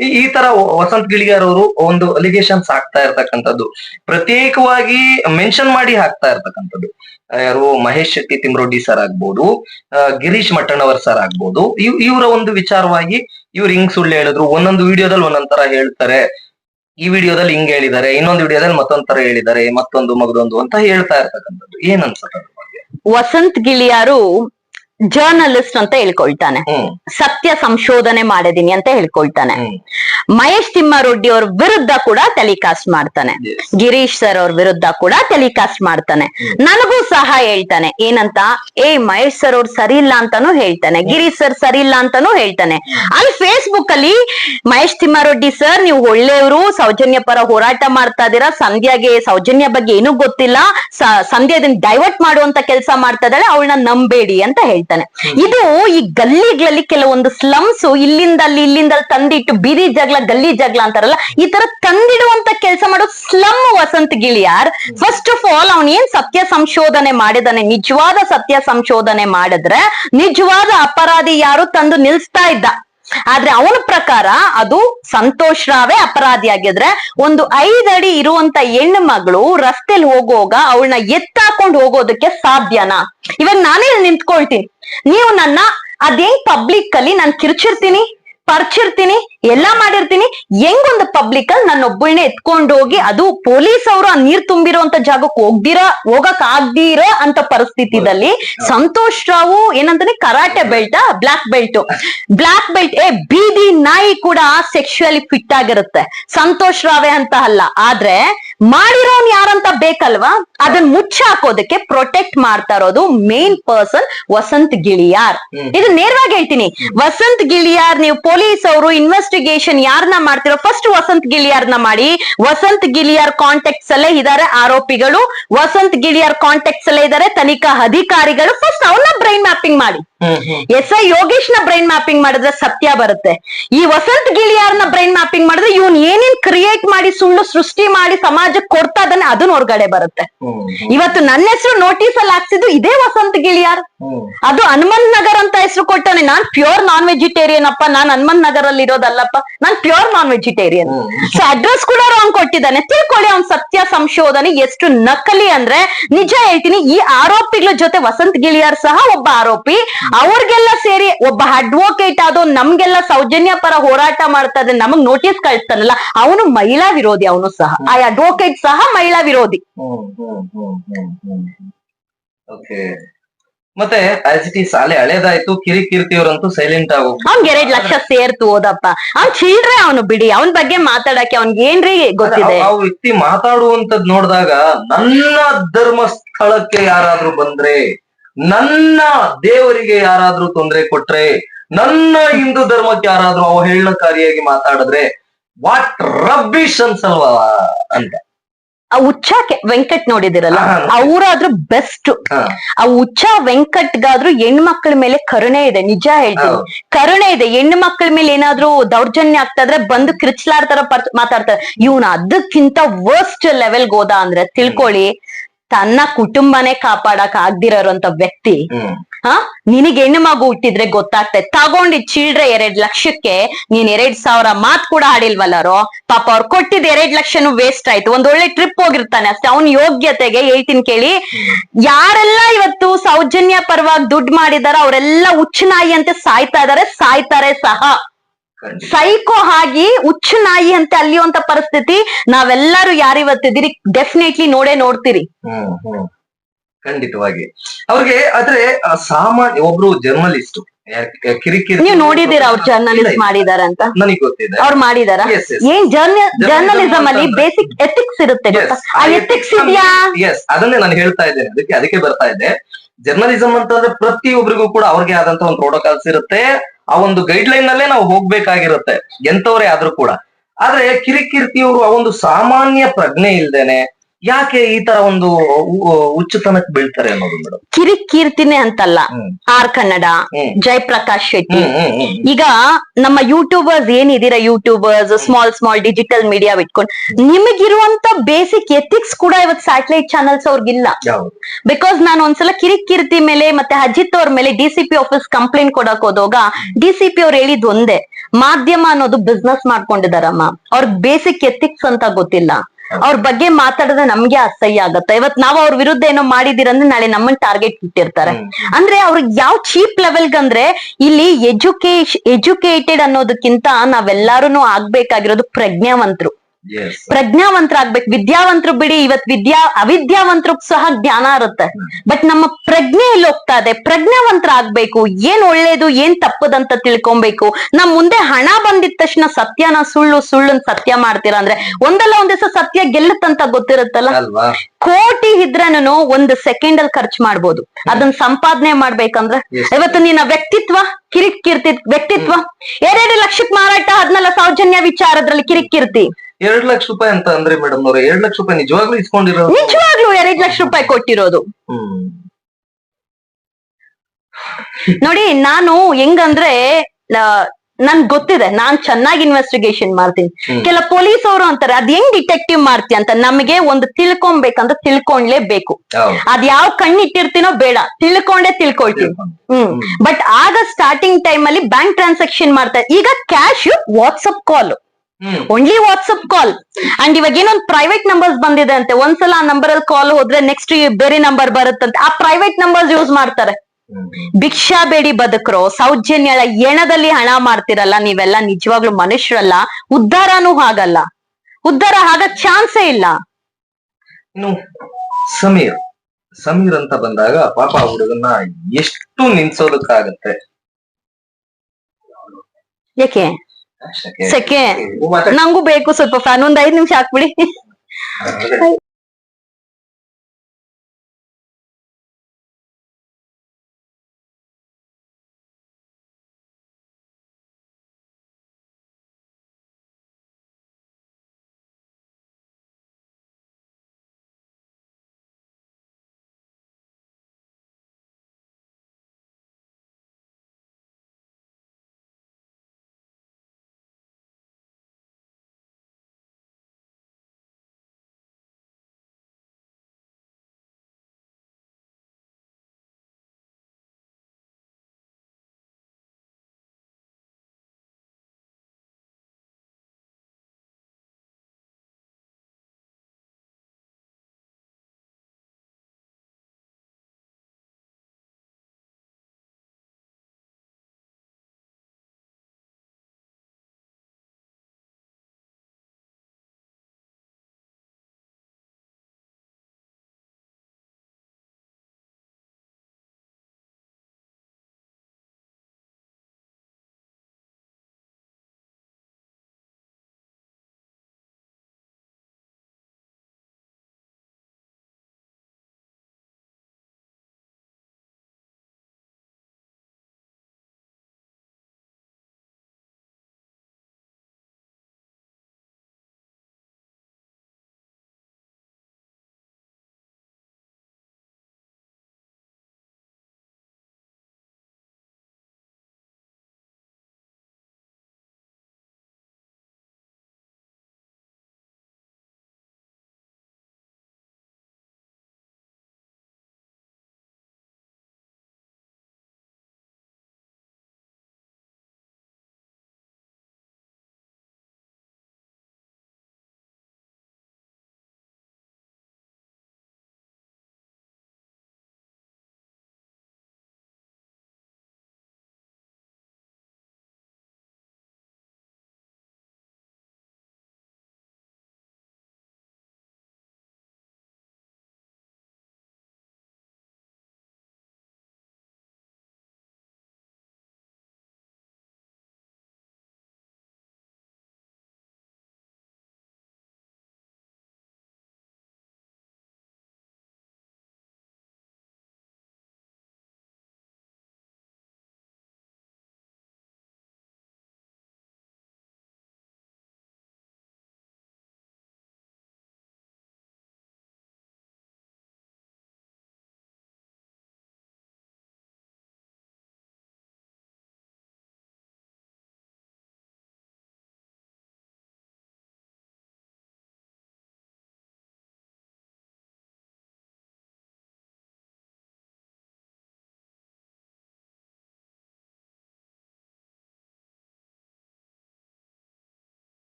S1: ಈ- ತರ ವಸಂತ್ ಗಿಳಿಗಾರ್ ಅವರು ಒಂದು ಅಲಿಗೇಷನ್ಸ್ ಹಾಕ್ತಾ ಇರ್ತಕ್ಕಂಥದ್ದು. ಪ್ರತ್ಯೇಕವಾಗಿ ಮೆನ್ಷನ್ ಮಾಡಿ ಹಾಕ್ತಾ ಇರ್ತಕ್ಕಂಥದ್ದು. ಯಾರು ಮಹೇಶ್ ಶೆಟ್ಟಿ ತಿಮ್ರೋಡಿ ಸರ್ ಆಗ್ಬೋದು ಗಿರೀಶ್ ಮಟ್ಟಣ್ಣವರ್ ಸರ್ ಆಗ್ಬೋದು. ಇವ್, ಇವರ ಒಂದು ವಿಚಾರವಾಗಿ ಇವ್ರು ಹಿಂಗ್ ಸುಳ್ಳು ಹೇಳಿದ್ರು. ಒಂದೊಂದು ವಿಡಿಯೋದಲ್ಲಿ ಒಂದೊಂದ್ ತರ ಹೇಳ್ತಾರೆ. ಈ ವಿಡಿಯೋದಲ್ಲಿ ಹಿಂಗ್ ಹೇಳಿದ್ದಾರೆ, ಇನ್ನೊಂದು ವಿಡಿಯೋದಲ್ಲಿ ಮತ್ತೊಂದ್ ತರ ಹೇಳಿದ್ದಾರೆ, ಮತ್ತೊಂದು ಮಗದೊಂದು ಅಂತ ಹೇಳ್ತಾ ಇರ್ತಕ್ಕಂಥದ್ದು. ಏನ್ ಅನ್ಸುತ್ತೆ
S2: ವಸಂತ್ ಗಿಳಿಯಾರು ಜರ್ನಲಿಸ್ಟ್ ಅಂತ ಹೇಳ್ಕೊಳ್ತಾನೆ. ಸತ್ಯ ಸಂಶೋಧನೆ ಮಾಡಿದೀನಿ ಅಂತ ಹೇಳ್ಕೊಳ್ತಾನೆ. ಮಹೇಶ್ ತಿಮ್ಮಾರೆಡ್ಡಿ ಅವ್ರ ವಿರುದ್ಧ ಕೂಡ ಟೆಲಿಕಾಸ್ಟ್ ಮಾಡ್ತಾನೆ. ಗಿರೀಶ್ ಸರ್ ಅವ್ರ ವಿರುದ್ಧ ಕೂಡ ಟೆಲಿಕಾಸ್ಟ್ ಮಾಡ್ತಾನೆ. ನನಗೂ ಸಹ ಹೇಳ್ತಾನೆ ಏನಂತ ಏ ಮಹೇಶ್ ಸರ್ ಅವ್ರು ಸರಿ ಇಲ್ಲ ಅಂತಾನು ಹೇಳ್ತಾನೆ ಗಿರೀಶ್ ಸರ್ ಸರಿ ಇಲ್ಲ ಅಂತಾನು ಹೇಳ್ತಾನೆ. ಅಲ್ಲಿ ಫೇಸ್ಬುಕ್ ಅಲ್ಲಿ ಮಹೇಶ್ ತಿಮ್ಮಾರೆಡ್ಡಿ ಸರ್ ನೀವು ಒಳ್ಳೆಯವರು ಸೌಜನ್ಯ ಪರ ಹೋರಾಟ ಮಾಡ್ತಾ ಇದೀರಾ ಸಂಧ್ಯಾಗೆ ಸೌಜನ್ಯ ಬಗ್ಗೆ ಏನೂ ಗೊತ್ತಿಲ್ಲ ಸಂಧ್ಯಾ ಇದನ್ನ ಡೈವರ್ಟ್ ಮಾಡುವಂತ ಕೆಲಸ ಮಾಡ್ತಾ ಇದ್ದಾಳೆ ಅವಳನ್ನ ನಂಬೇಡಿ ಅಂತ ಹೇಳ್ತಾನೆ ಇದು ಈ ಗಲ್ಲಿಗಳಲ್ಲಿ ಕೆಲವೊಂದು ಸ್ಲಮ್ಸ್ ಇಲ್ಲಿಂದ ಅಲ್ಲಿ ಇಲ್ಲಿಂದ ತಂದಿಟ್ಟು ಬೀದಿ ಜಗಳ ಗಲ್ಲಿ ಜಗಳ ಅಂತಾರಲ್ಲ ಈ ತರ ತಂದಿಡುವಂತ ಕೆಲಸ ಮಾಡೋ slum Vasanth Giliyar first of all ಅವನ್ ಏನ್ ಸತ್ಯ ಸಂಶೋಧನೆ ಮಾಡಿದಾನೆ ನಿಜವಾದ ಸತ್ಯ ಸಂಶೋಧನೆ ಮಾಡಿದ್ರೆ ನಿಜವಾದ ಅಪರಾಧಿ ಯಾರು ತಂದು ನಿಲ್ಸ್ತಾ ಇದ್ದ? ಆದ್ರೆ ಅವನ ಪ್ರಕಾರ ಅದು ಸಂತೋಷ್ ರಾವೇ ಅಪರಾಧಿ ಆಗಿದ್ರೆ ಒಂದು ಐದಡಿ ಇರುವಂತ ಹೆಣ್ಣು ಮಗಳು ರಸ್ತೆಲಿ ಹೋಗುವಾಗ ಅವಳನ್ನ ಎತ್ತಾಕೊಂಡು ಹೋಗೋದಕ್ಕೆ ಸಾಧ್ಯನಾ? ಇವಾಗ ನಾನೇ ನಿಂತ್ಕೊಳ್ತೀನಿ. ನೀವು ನನ್ನ ಅದೇನ್ ಪಬ್ಲಿಕ್ ಅಲ್ಲಿ ನಾನು ಕಿರ್ಚಿರ್ತೀನಿ? ಪರ್ಚಿರ್ತೀನಿ ಎಲ್ಲಾ ಮಾಡಿರ್ತೀನಿ. ಹೆಂಗೊಂದು ಪಬ್ಲಿಕ್ ಅಲ್ಲಿ ನನ್ನ ಒಬ್ಬಳನ್ನೇ ಎತ್ಕೊಂಡು ಹೋಗಿ ಅದು ಪೊಲೀಸ್ ಅವರು ಆ ನೀರ್ ತುಂಬಿರುವಂತ ಜಾಗಕ್ಕೆ ಹೋಗ್ದಿರ ಹೋಗಕ್ ಆಗ್ದಿರ ಅಂತ ಪರಿಸ್ಥಿತಿದಲ್ಲಿ Santosh Rao ಏನಂತಾನೆ karate belt black belt black belt ಏ ಬೀದಿ ನಾಯಿ ಕೂಡ ಸೆಕ್ಷುಯಲಿ ಫಿಟ್ ಆಗಿರುತ್ತೆ. ಸಂತೋಷ್ ರಾವೆ ಅಂತ ಅಲ್ಲ. ಆದ್ರೆ ಮಾಡಿರೋನ್ ಯಾರಂತ ಬೇಕಲ್ವಾ? ಅದನ್ನ ಮುಚ್ಚಾಕೋದಕ್ಕೆ ಪ್ರೊಟೆಕ್ಟ್ ಮಾಡ್ತಾ ಇರೋದು ಮೇನ್ ಪರ್ಸನ್ ವಸಂತ್ ಗಿಳಿಯಾರ್. ಇದು ನೇರವಾಗಿ ಹೇಳ್ತೀನಿ. ವಸಂತ್ ಗಿಳಿಯಾರ್ ನೀವು ಪೊಲೀಸ್ ಅವರು ಇನ್ವೆಸ್ಟಿಗೇಷನ್ ಯಾರನ್ನ ಮಾಡ್ತಿರೋ? ಫಸ್ಟ್ ವಸಂತ್ ಗಿಳಿಯಾರ್ನ ಮಾಡಿ. ವಸಂತ್ ಗಿಳಿಯಾರ್ ಕಾಂಟ್ಯಾಕ್ಟ್ಸ್ ಅಲ್ಲೇ ಇದಾರೆ ಆರೋಪಿಗಳು. ವಸಂತ್ ಗಿಳಿಯಾರ್ ಕಾಂಟ್ಯಾಕ್ಟ್ಸ್ ಅಲ್ಲೇ ಇದಾರೆ ತನಿಖಾ ಅಧಿಕಾರಿಗಳು. ಫಸ್ಟ್ ಅವನ್ನ ಬ್ರೈನ್ ಮ್ಯಾಪಿಂಗ್ ಮಾಡಿ. ಎಸ್ ಐ ಯೋಗೇಶ್ನ ಬ್ರೈನ್ ಮ್ಯಾಪಿಂಗ್ ಮಾಡಿದ್ರೆ ಸತ್ಯ ಬರುತ್ತೆ. ಈ ವಸಂತ್ ಗಿಳಿಯಾರ್ನ ಬ್ರೈನ್ ಮ್ಯಾಪಿಂಗ್ ಮಾಡಿದ್ರೆ ಇವನ್ ಏನೇನ್ ಕ್ರಿಯೇಟ್ ಮಾಡಿ ಸುಳ್ಳು ಸೃಷ್ಟಿ ಮಾಡಿ ಸಮಾಜಕ್ಕೆ ಕೊಡ್ತಾ ಇದ್ದಾನೆ ಅದನ್ನ ಹೊರಗಡೆ ಬರುತ್ತೆ. ಇವತ್ತು ನನ್ನ ಹೆಸರು ನೋಟಿಸ್ ಅಲ್ಲಿ ಹಾಕ್ಸಿದ್ದು ಇದೇ ವಸಂತ್ ಗಿಳಿಯಾರ್. ಅದು ಹನುಮಂತ್ ನಗರ್ ಅಂತ ಹೆಸರು ಕೊಟ್ಟಾನೆ ನಾನ್ ಪ್ಯೂರ್ ನಾನ್ ವೆಜಿಟೇರಿಯನ್ ಅಪ್ಪ ನಾನ್ ಹನುಮಂತ್ ನಗರ್ ಅಲ್ಲಿ ಇರೋದಲ್ಲಪ್ಪ. ನಾನ್ pure non vegetarian. So address ಕೂಡ ರಾಂಗ್ ಕೊಟ್ಟಿದ್ದಾನೆ. ತಿಳ್ಕೊಳ್ಳಿ ಅವ್ನ್ ಸತ್ಯ ಸಂಶೋಧನೆ ಎಷ್ಟು ನಕಲಿ ಅಂದ್ರೆ ನಿಜ ಹೇಳ್ತೀನಿ. ಈ ಆರೋಪಿಗಳ ಜೊತೆ ವಸಂತ್ ಗಿಳಿಯಾರ್ ಸಹ ಒಬ್ಬ ಆರೋಪಿ. ಅವ್ರಿಗೆಲ್ಲ ಸೇರಿ ಒಬ್ಬ ಅಡ್ವೊಕೇಟ್ ಆದೋ ನಮ್ಗೆಲ್ಲ ಸೌಜನ್ಯ ಪರ ಹೋರಾಟ ಮಾಡ್ತಾ ಇದ್ರೆ ನಮಗ್ ನೋಟಿಸ್ ಕಳಿಸ್ತಾನಲ್ಲ ಅವನು ಮಹಿಳಾ ವಿರೋಧಿ ಅವನು ಸಹ. ಆ ಅಡ್ವೊಕೇಟ್ ಸಹ ಮಹಿಳಾ ವಿರೋಧಿ.
S1: ಮತ್ತೆ ಆಸ್ ಇಟ್ ಈಸ್ ಅಲೆ ಹಳೇದಾಯ್ತು ಕಿರಿ ಕೀರ್ತಿಯವರಂತೂ ಸೈಲೆಂಟ್ ಆಗ
S2: ಅವ್ನ್ಗೆ ಎರಡ್ ಲಕ್ಷ ಸೇರ್ತು ಹೋದಪ್ಪ ಅವ್ನ್ ಚಿಲ್ಡ್ರೆ ಅವನು ಬಿಡಿ. ಅವನ್ ಬಗ್ಗೆ ಮಾತಾಡಕ್ಕೆ ಅವ್ನ್ಗೆ ಏನ್ರಿ ಗೊತ್ತಿದೆ?
S1: ಆ ವ್ಯಕ್ತಿ ಮಾತಾಡುವಂತದ್ ನೋಡಿದಾಗ ನನ್ನ ಧರ್ಮಸ್ಥಳಕ್ಕೆ ಯಾರಾದ್ರೂ ಬಂದ್ರೆ ನನ್ನ ದೇವರಿಗೆ ಯಾರಾದ್ರೂ ತೊಂದರೆ ಕೊಟ್ರೆ ನನ್ನ ಹಿಂದೂ ಧರ್ಮಕ್ಕೆ ಯಾರಾದ್ರೂ ಅವಹೇಳನಕಾರಿಯಾಗಿ ಮಾತಾಡಿದ್ರೆ ವಾಟ್ ರಬ್ಬಿಶ್ ಅನ್ಸಲ್ವಾ ಅಂತ.
S2: ಆ ಉಚ್ಚ ಕೆ- ವೆಂಕಟ್ ನೋಡಿದಿರಲ್ಲ. ಅವರಾದ್ರೂ ಬೆಸ್ಟ್ ಆ ಉಚ್ಚ ವೆಂಕಟ್ಗಾದ್ರೂ ಹೆಣ್ಮಕ್ಳ ಮೇಲೆ ಕರುಣೆ ಇದೆ ನಿಜ ಹೇಳ್ತೀನಿ. ಕರುಣೆ ಇದೆ ಹೆಣ್ಣು ಮಕ್ಕಳ ಮೇಲೆ ಏನಾದ್ರೂ ದೌರ್ಜನ್ಯ ಆಗ್ತಾ ಇದ್ರೆ ಬಂದು ಕ್ರಿಚ್ಲಾರ್ತಾರ ಮಾತಾಡ್ತಾರೆ. ಇವನು ಅದಕ್ಕಿಂತ ವರ್ಸ್ಟ್ ಲೆವೆಲ್ಗೆ ಹೋದ ಅಂದ್ರೆ ತಿಳ್ಕೊಳ್ಳಿ ತನ್ನ ಕುಟುಂಬನೇ ಕಾಪಾಡಕ್ ಆಗ್ದಿರೋಂತ ವ್ಯಕ್ತಿ ಹ? ನಿನಗೆ ಹೆಣ್ಣು ಮಗು ಹುಟ್ಟಿದ್ರೆ ಗೊತ್ತಾಗ್ತದೆ. ತಗೊಂಡಿದ್ ಚಿಲ್ಡ್ರೆ ಎರಡ್ ಲಕ್ಷಕ್ಕೆ ನೀನ್ ಎರಡ್ ಸಾವಿರ ಮಾತ್ ಕೂಡ ಆಡಿಲ್ವಲ್ಲರೋ ಪಾಪ ಅವ್ರು ಕೊಟ್ಟಿದ್ ಎರಡ್ ಲಕ್ಷನು ವೇಸ್ಟ್ ಆಯ್ತು. ಒಂದ್ ಒಳ್ಳೆ ಟ್ರಿಪ್ ಹೋಗಿರ್ತಾನೆ ಅಷ್ಟೇ. ಅವ್ನ ಯೋಗ್ಯತೆಗೆ ಹೇಳ್ತೀನಿ ಕೇಳಿ. ಯಾರೆಲ್ಲ ಇವತ್ತು ಸೌಜನ್ಯ ಪರವಾಗಿ ದುಡ್ಡು ಮಾಡಿದಾರ ಅವರೆಲ್ಲ ಹುಚ್ಚು ನಾಯಿ ಅಂತ ಸಾಯ್ತಾ ಇದಾರೆ ಸಾಯ್ತಾರೆ ಸಹ. ಸೈಕೋ ಆಗಿ ಹುಚ್ಚು ನಾಯಿ ಅಂತ ಅಲ್ಲಿಯುವಂತ ಪರಿಸ್ಥಿತಿ ನಾವೆಲ್ಲರೂ ಯಾರಿವತ್ತಿದ್ದೀರಿ? ಡೆಫಿನೆಟ್ಲಿ ನೋಡೇ ನೋಡ್ತೀರಿ.
S1: ಖಂಡಿತವಾಗಿ. ಅವ್ರಿಗೆ ಆದ್ರೆ ಸಾಮಾನ್ಯ ಒಬ್ರು ಜರ್ನಲಿಸ್ಟ್ ಕಿರಿಕಿರಿ
S2: ನೀವು ನೋಡಿದೀರ ಅವ್ರು ಜರ್ನಲಿಸ್ಟ್ ಮಾಡಿದಾರ ಅಂತ?
S1: ನನಗೆ ಗೊತ್ತಿದೆ.
S2: ಅವ್ರು ಮಾಡಿದಾರ. ಏನ್ ಜರ್ನಲಿಸಂ ಅಲ್ಲಿ ಬೇಸಿಕ್ ಎಥಿಕ್ಸ್ ಇರುತ್ತೆ ಆ ಎಥಿಕ್ಸ್ ಇದೆಯಾ?
S1: ಎಸ್ ಅದನ್ನೇ ನಾನು ಹೇಳ್ತಾ ಇದ್ದೇನೆ. ಅದಕ್ಕೆ ಅದಕ್ಕೆ ಬರ್ತಾ ಇದೆ ಜರ್ನಲಿಸಂ ಅಂತಂದ್ರೆ ಪ್ರತಿಯೊಬ್ಬರಿಗೂ ಕೂಡ ಅವ್ರಿಗೆ ಆದಂತ ಒಂದು ಪ್ರೋಟೋಕಾಲ್ಸ್ ಇರುತ್ತೆ. ಆ ಒಂದು ಗೈಡ್ ಲೈನ್ ನಲ್ಲೇ ನಾವು ಹೋಗ್ಬೇಕಾಗಿರುತ್ತೆ, ಎಂತವರೇ ಆದ್ರೂ ಕೂಡ. ಆದ್ರೆ ಕಿರಿಕಿರ್ತಿಯವರು ಆ ಒಂದು ಸಾಮಾನ್ಯ ಪ್ರಜ್ಞೆ ಇಲ್ದೇನೆ ಯಾಕೆ ಈ ತರ ಒಂದು ಹುಚ್ಚುತನಕ್ಕೆ ಬೀಳ್ತಾರೆ ಅನ್ನೋದು ಮೇಡಮ್
S2: ಕಿರಿಕೀರ್ತಿನೇ ಅಂತಲ್ಲ.
S1: ಹ್ಮ್.
S2: ಆರ್ ಕನ್ನಡ ಜಯಪ್ರಕಾಶ್ ಶೆಟ್ಟಿ. ಈಗ ನಮ್ಮ YouTubers ಏನಿದ್ದೀರಾ YouTubers small small digital media ಇಟ್ಕೊಂಡು ನಿಮಗಿರುವಂತ ಬೇಸಿಕ್ ಎಥಿಕ್ಸ್ ಕೂಡ ಇವತ್ತು ಸ್ಯಾಟಲೈಟ್ ಚಾನಲ್ಸ್ ಅವ್ರಿಗಿಲ್ಲ. ಬಿಕಾಸ್ ನಾನು ಒಂದ್ಸಲ ಕಿರಿಕಿರ್ತಿ ಮೇಲೆ ಮತ್ತೆ ಅಜಿತ್ ಅವ್ರ ಮೇಲೆ ಡಿಸಿಪಿ ಆಫೀಸ್ ಕಂಪ್ಲೇಂಟ್ ಕೊಡಕ್ ಹೋದಾಗ ಡಿಸಿಪಿ ಅವ್ರು ಹೇಳಿದ್ ಒಂದೇ ಮಾಧ್ಯಮ ಅನ್ನೋದು ಬಿಸ್ನೆಸ್ ಮಾಡ್ಕೊಂಡಿದಾರಮ್ಮ. ಅವ್ರ ಬೇಸಿಕ್ ಎಥಿಕ್ಸ್ ಅಂತ ಗೊತ್ತಿಲ್ಲ. ಅವ್ರ ಬಗ್ಗೆ ಮಾತಾಡಿದ್ರೆ ನಮ್ಗೆ ಅಸಹ್ಯ ಆಗತ್ತೆ. ಇವತ್ ನಾವ್ ಅವ್ರ ವಿರುದ್ಧ ಏನೋ ಮಾಡಿದಿರಂದ್ರೆ ನಾಳೆ ನಮ್ಮನ್ ಟಾರ್ಗೆಟ್ ಇಟ್ಟಿರ್ತಾರೆ ಅಂದ್ರೆ ಅವ್ರಿಗೆ ಯಾವ ಚೀಪ್ ಲೆವೆಲ್ಗಂದ್ರೆ ಇಲ್ಲಿ ಎಜುಕೇಶ್ ಎಜುಕೇಟೆಡ್ ಅನ್ನೋದಕ್ಕಿಂತ ನಾವೆಲ್ಲಾರು ಆಗ್ಬೇಕಾಗಿರೋದು ಪ್ರಜ್ಞಾವಂತರು. ಪ್ರಜ್ಞಾವಂತರಾಗ್ಬೇಕು. ವಿದ್ಯಾವಂತರು ಬಿಡಿ ಇವತ್ ವಿದ್ಯಾ ಅವಿದ್ಯಾವಂತರು ಸಹ ಜ್ಞಾನ ಇರುತ್ತೆ ಬಟ್ ನಮ್ಮ ಪ್ರಜ್ಞೆ ಇಲ್ಲಿ ಹೋಗ್ತಾ ಇದೆ? ಪ್ರಜ್ಞಾವಂತರಾಗ್ಬೇಕು. ಏನ್ ಒಳ್ಳೇದು ಏನ್ ತಪ್ಪದಂತ ತಿಳ್ಕೊಬೇಕು. ನಮ್ ಮುಂದೆ ಹಣ ಬಂದಿದ ತಕ್ಷಣ ಸತ್ಯನ ಸುಳ್ಳು ಸುಳ್ಳನ್ ಸತ್ಯ ಮಾಡ್ತೀರಾ ಅಂದ್ರೆ ಒಂದಲ್ಲ ಒಂದ್ ದಿವಸ ಸತ್ಯ ಗೆಲ್ಲುತ್ತಂತ ಗೊತ್ತಿರುತ್ತಲ್ಲ? ಕೋಟಿ ಇದ್ರನು ಒಂದು ಸೆಕೆಂಡ್ ಅಲ್ಲಿ ಖರ್ಚು ಮಾಡ್ಬೋದು. ಅದನ್ನ ಸಂಪಾದನೆ ಮಾಡ್ಬೇಕಂದ್ರೆ. ಇವತ್ತು ನಿನ್ನ ವ್ಯಕ್ತಿತ್ವ ಕಿರಿಕ್ ಕಿರ್ತಿ ವ್ಯಕ್ತಿತ್ವ? ಎರಡೆರಡು ಲಕ್ಷಕ್ ಮಾರಾಟ ಅದನ್ನೆಲ್ಲ ಸೌಜನ್ಯ ವಿಚಾರದ್ರಲ್ಲಿ ಕಿರಿಕ್ ಕೀರ್ತಿ.
S1: ಎರಡ್ ಲಕ್ಷ ರೂಪಾಯಿ ಅಂತ ಅಂದ್ರೆ ಮೇಡಮ್ ಅವ್ರೆ ಎರಡ್ ಲಕ್ಷ ರೂಪಾಯಿ ನಿಜವಾಗ್ಲೂ ಇಸ್ಕೊಂಡಿರೋದು?
S2: ನಿಜವಾಗ್ಲೂ ಎರಡ್ ಲಕ್ಷ ರೂಪಾಯಿ ಕೊಟ್ಟಿರೋದು. ನೋಡಿ ನಾನು ಹೆಂಗಂದ್ರೆ ನನ್ ಗೊತ್ತಿದೆ ನಾನ್ ಚೆನ್ನಾಗಿ ಇನ್ವೆಸ್ಟಿಗೇಷನ್ ಮಾಡ್ತೀನಿ. ಕೆಲ ಪೊಲೀಸ್ ಅವರು ಅಂತಾರೆ ಅದ್ ಹೆಂಗ್ ಡಿಟೆಕ್ಟಿವ್ ಮಾಡ್ತೀಯ ಅಂತ ನಮಗೆ ಒಂದು ತಿಳ್ಕೊಬೇಕಂತ ತಿಳ್ಕೊಂಡ್ಲೇಬೇಕು
S1: ಬೇಕು
S2: ಅದ್ ಯಾವ ಕಣ್ಣಿಟ್ಟಿರ್ತೀನೋ ಬೇಡ ತಿಳ್ಕೊಂಡೇ ತಿಳ್ಕೊಳ್ತೀನಿ. ಹ್ಮ್. ಬಟ್ ಆಗ ಸ್ಟಾರ್ಟಿಂಗ್ ಟೈಮ್ ಅಲ್ಲಿ ಬ್ಯಾಂಕ್ ಟ್ರಾನ್ಸಾಕ್ಷನ್ ಮಾಡ್ತಾರೆ ಈಗ cash WhatsApp call only WhatsApp call and ಇವಾಗ ಏನೊಂದು ಪ್ರೈವೇಟ್ ನಂಬರ್ಸ್ ಬಂದಿದೆ ಅಂತೆ. ಒಂದ್ಸಲ ಆ ನಂಬರ್ ಅಲ್ಲಿ ಕಾಲ್ ಹೋದ್ರೆ ನೆಕ್ಸ್ಟ್ ಬೇರೆ ನಂಬರ್ ಬರುತ್ತಂತೆ. ಆ ಪ್ರೈವೇಟ್ ನಂಬರ್ಸ್ ಯೂಸ್ ಮಾಡ್ತಾರೆ. ಭಿಕ್ಷಾ ಬೇಡಿ ಬದುಕರು ಸೌಜನ್ಯಳ ಎಣದಲ್ಲಿ ಹಣ ಮಾಡ್ತಿರಲ್ಲ ನೀವೆಲ್ಲ ನಿಜವಾಗ್ಲೂ ಮನುಷ್ಯರಲ್ಲ ಉದ್ಧಾರನೂ ಆಗಲ್ಲ ಉದ್ಧಾರ ಆಗಕ್ ಚಾನ್ಸೇ ಇಲ್ಲ.
S1: ಸಮೀರ್ ಸಮೀರ್ ಅಂತ ಬಂದಾಗ ಪಾಪ ಹುಡುಗನ್ನ ಎಷ್ಟು ನಿಲ್ಸೋದಕ್ಕಾಗತ್ತೆ
S2: ಯಾಕೆ. ಸೆಕೆ. ನಂಗೂ ಬೇಕು ಸ್ವಲ್ಪ ಫ್ಯಾನ್ ಒಂದ್ ಐದ್ ನಿಮಿಷ ಹಾಕ್ಬಿಡಿ.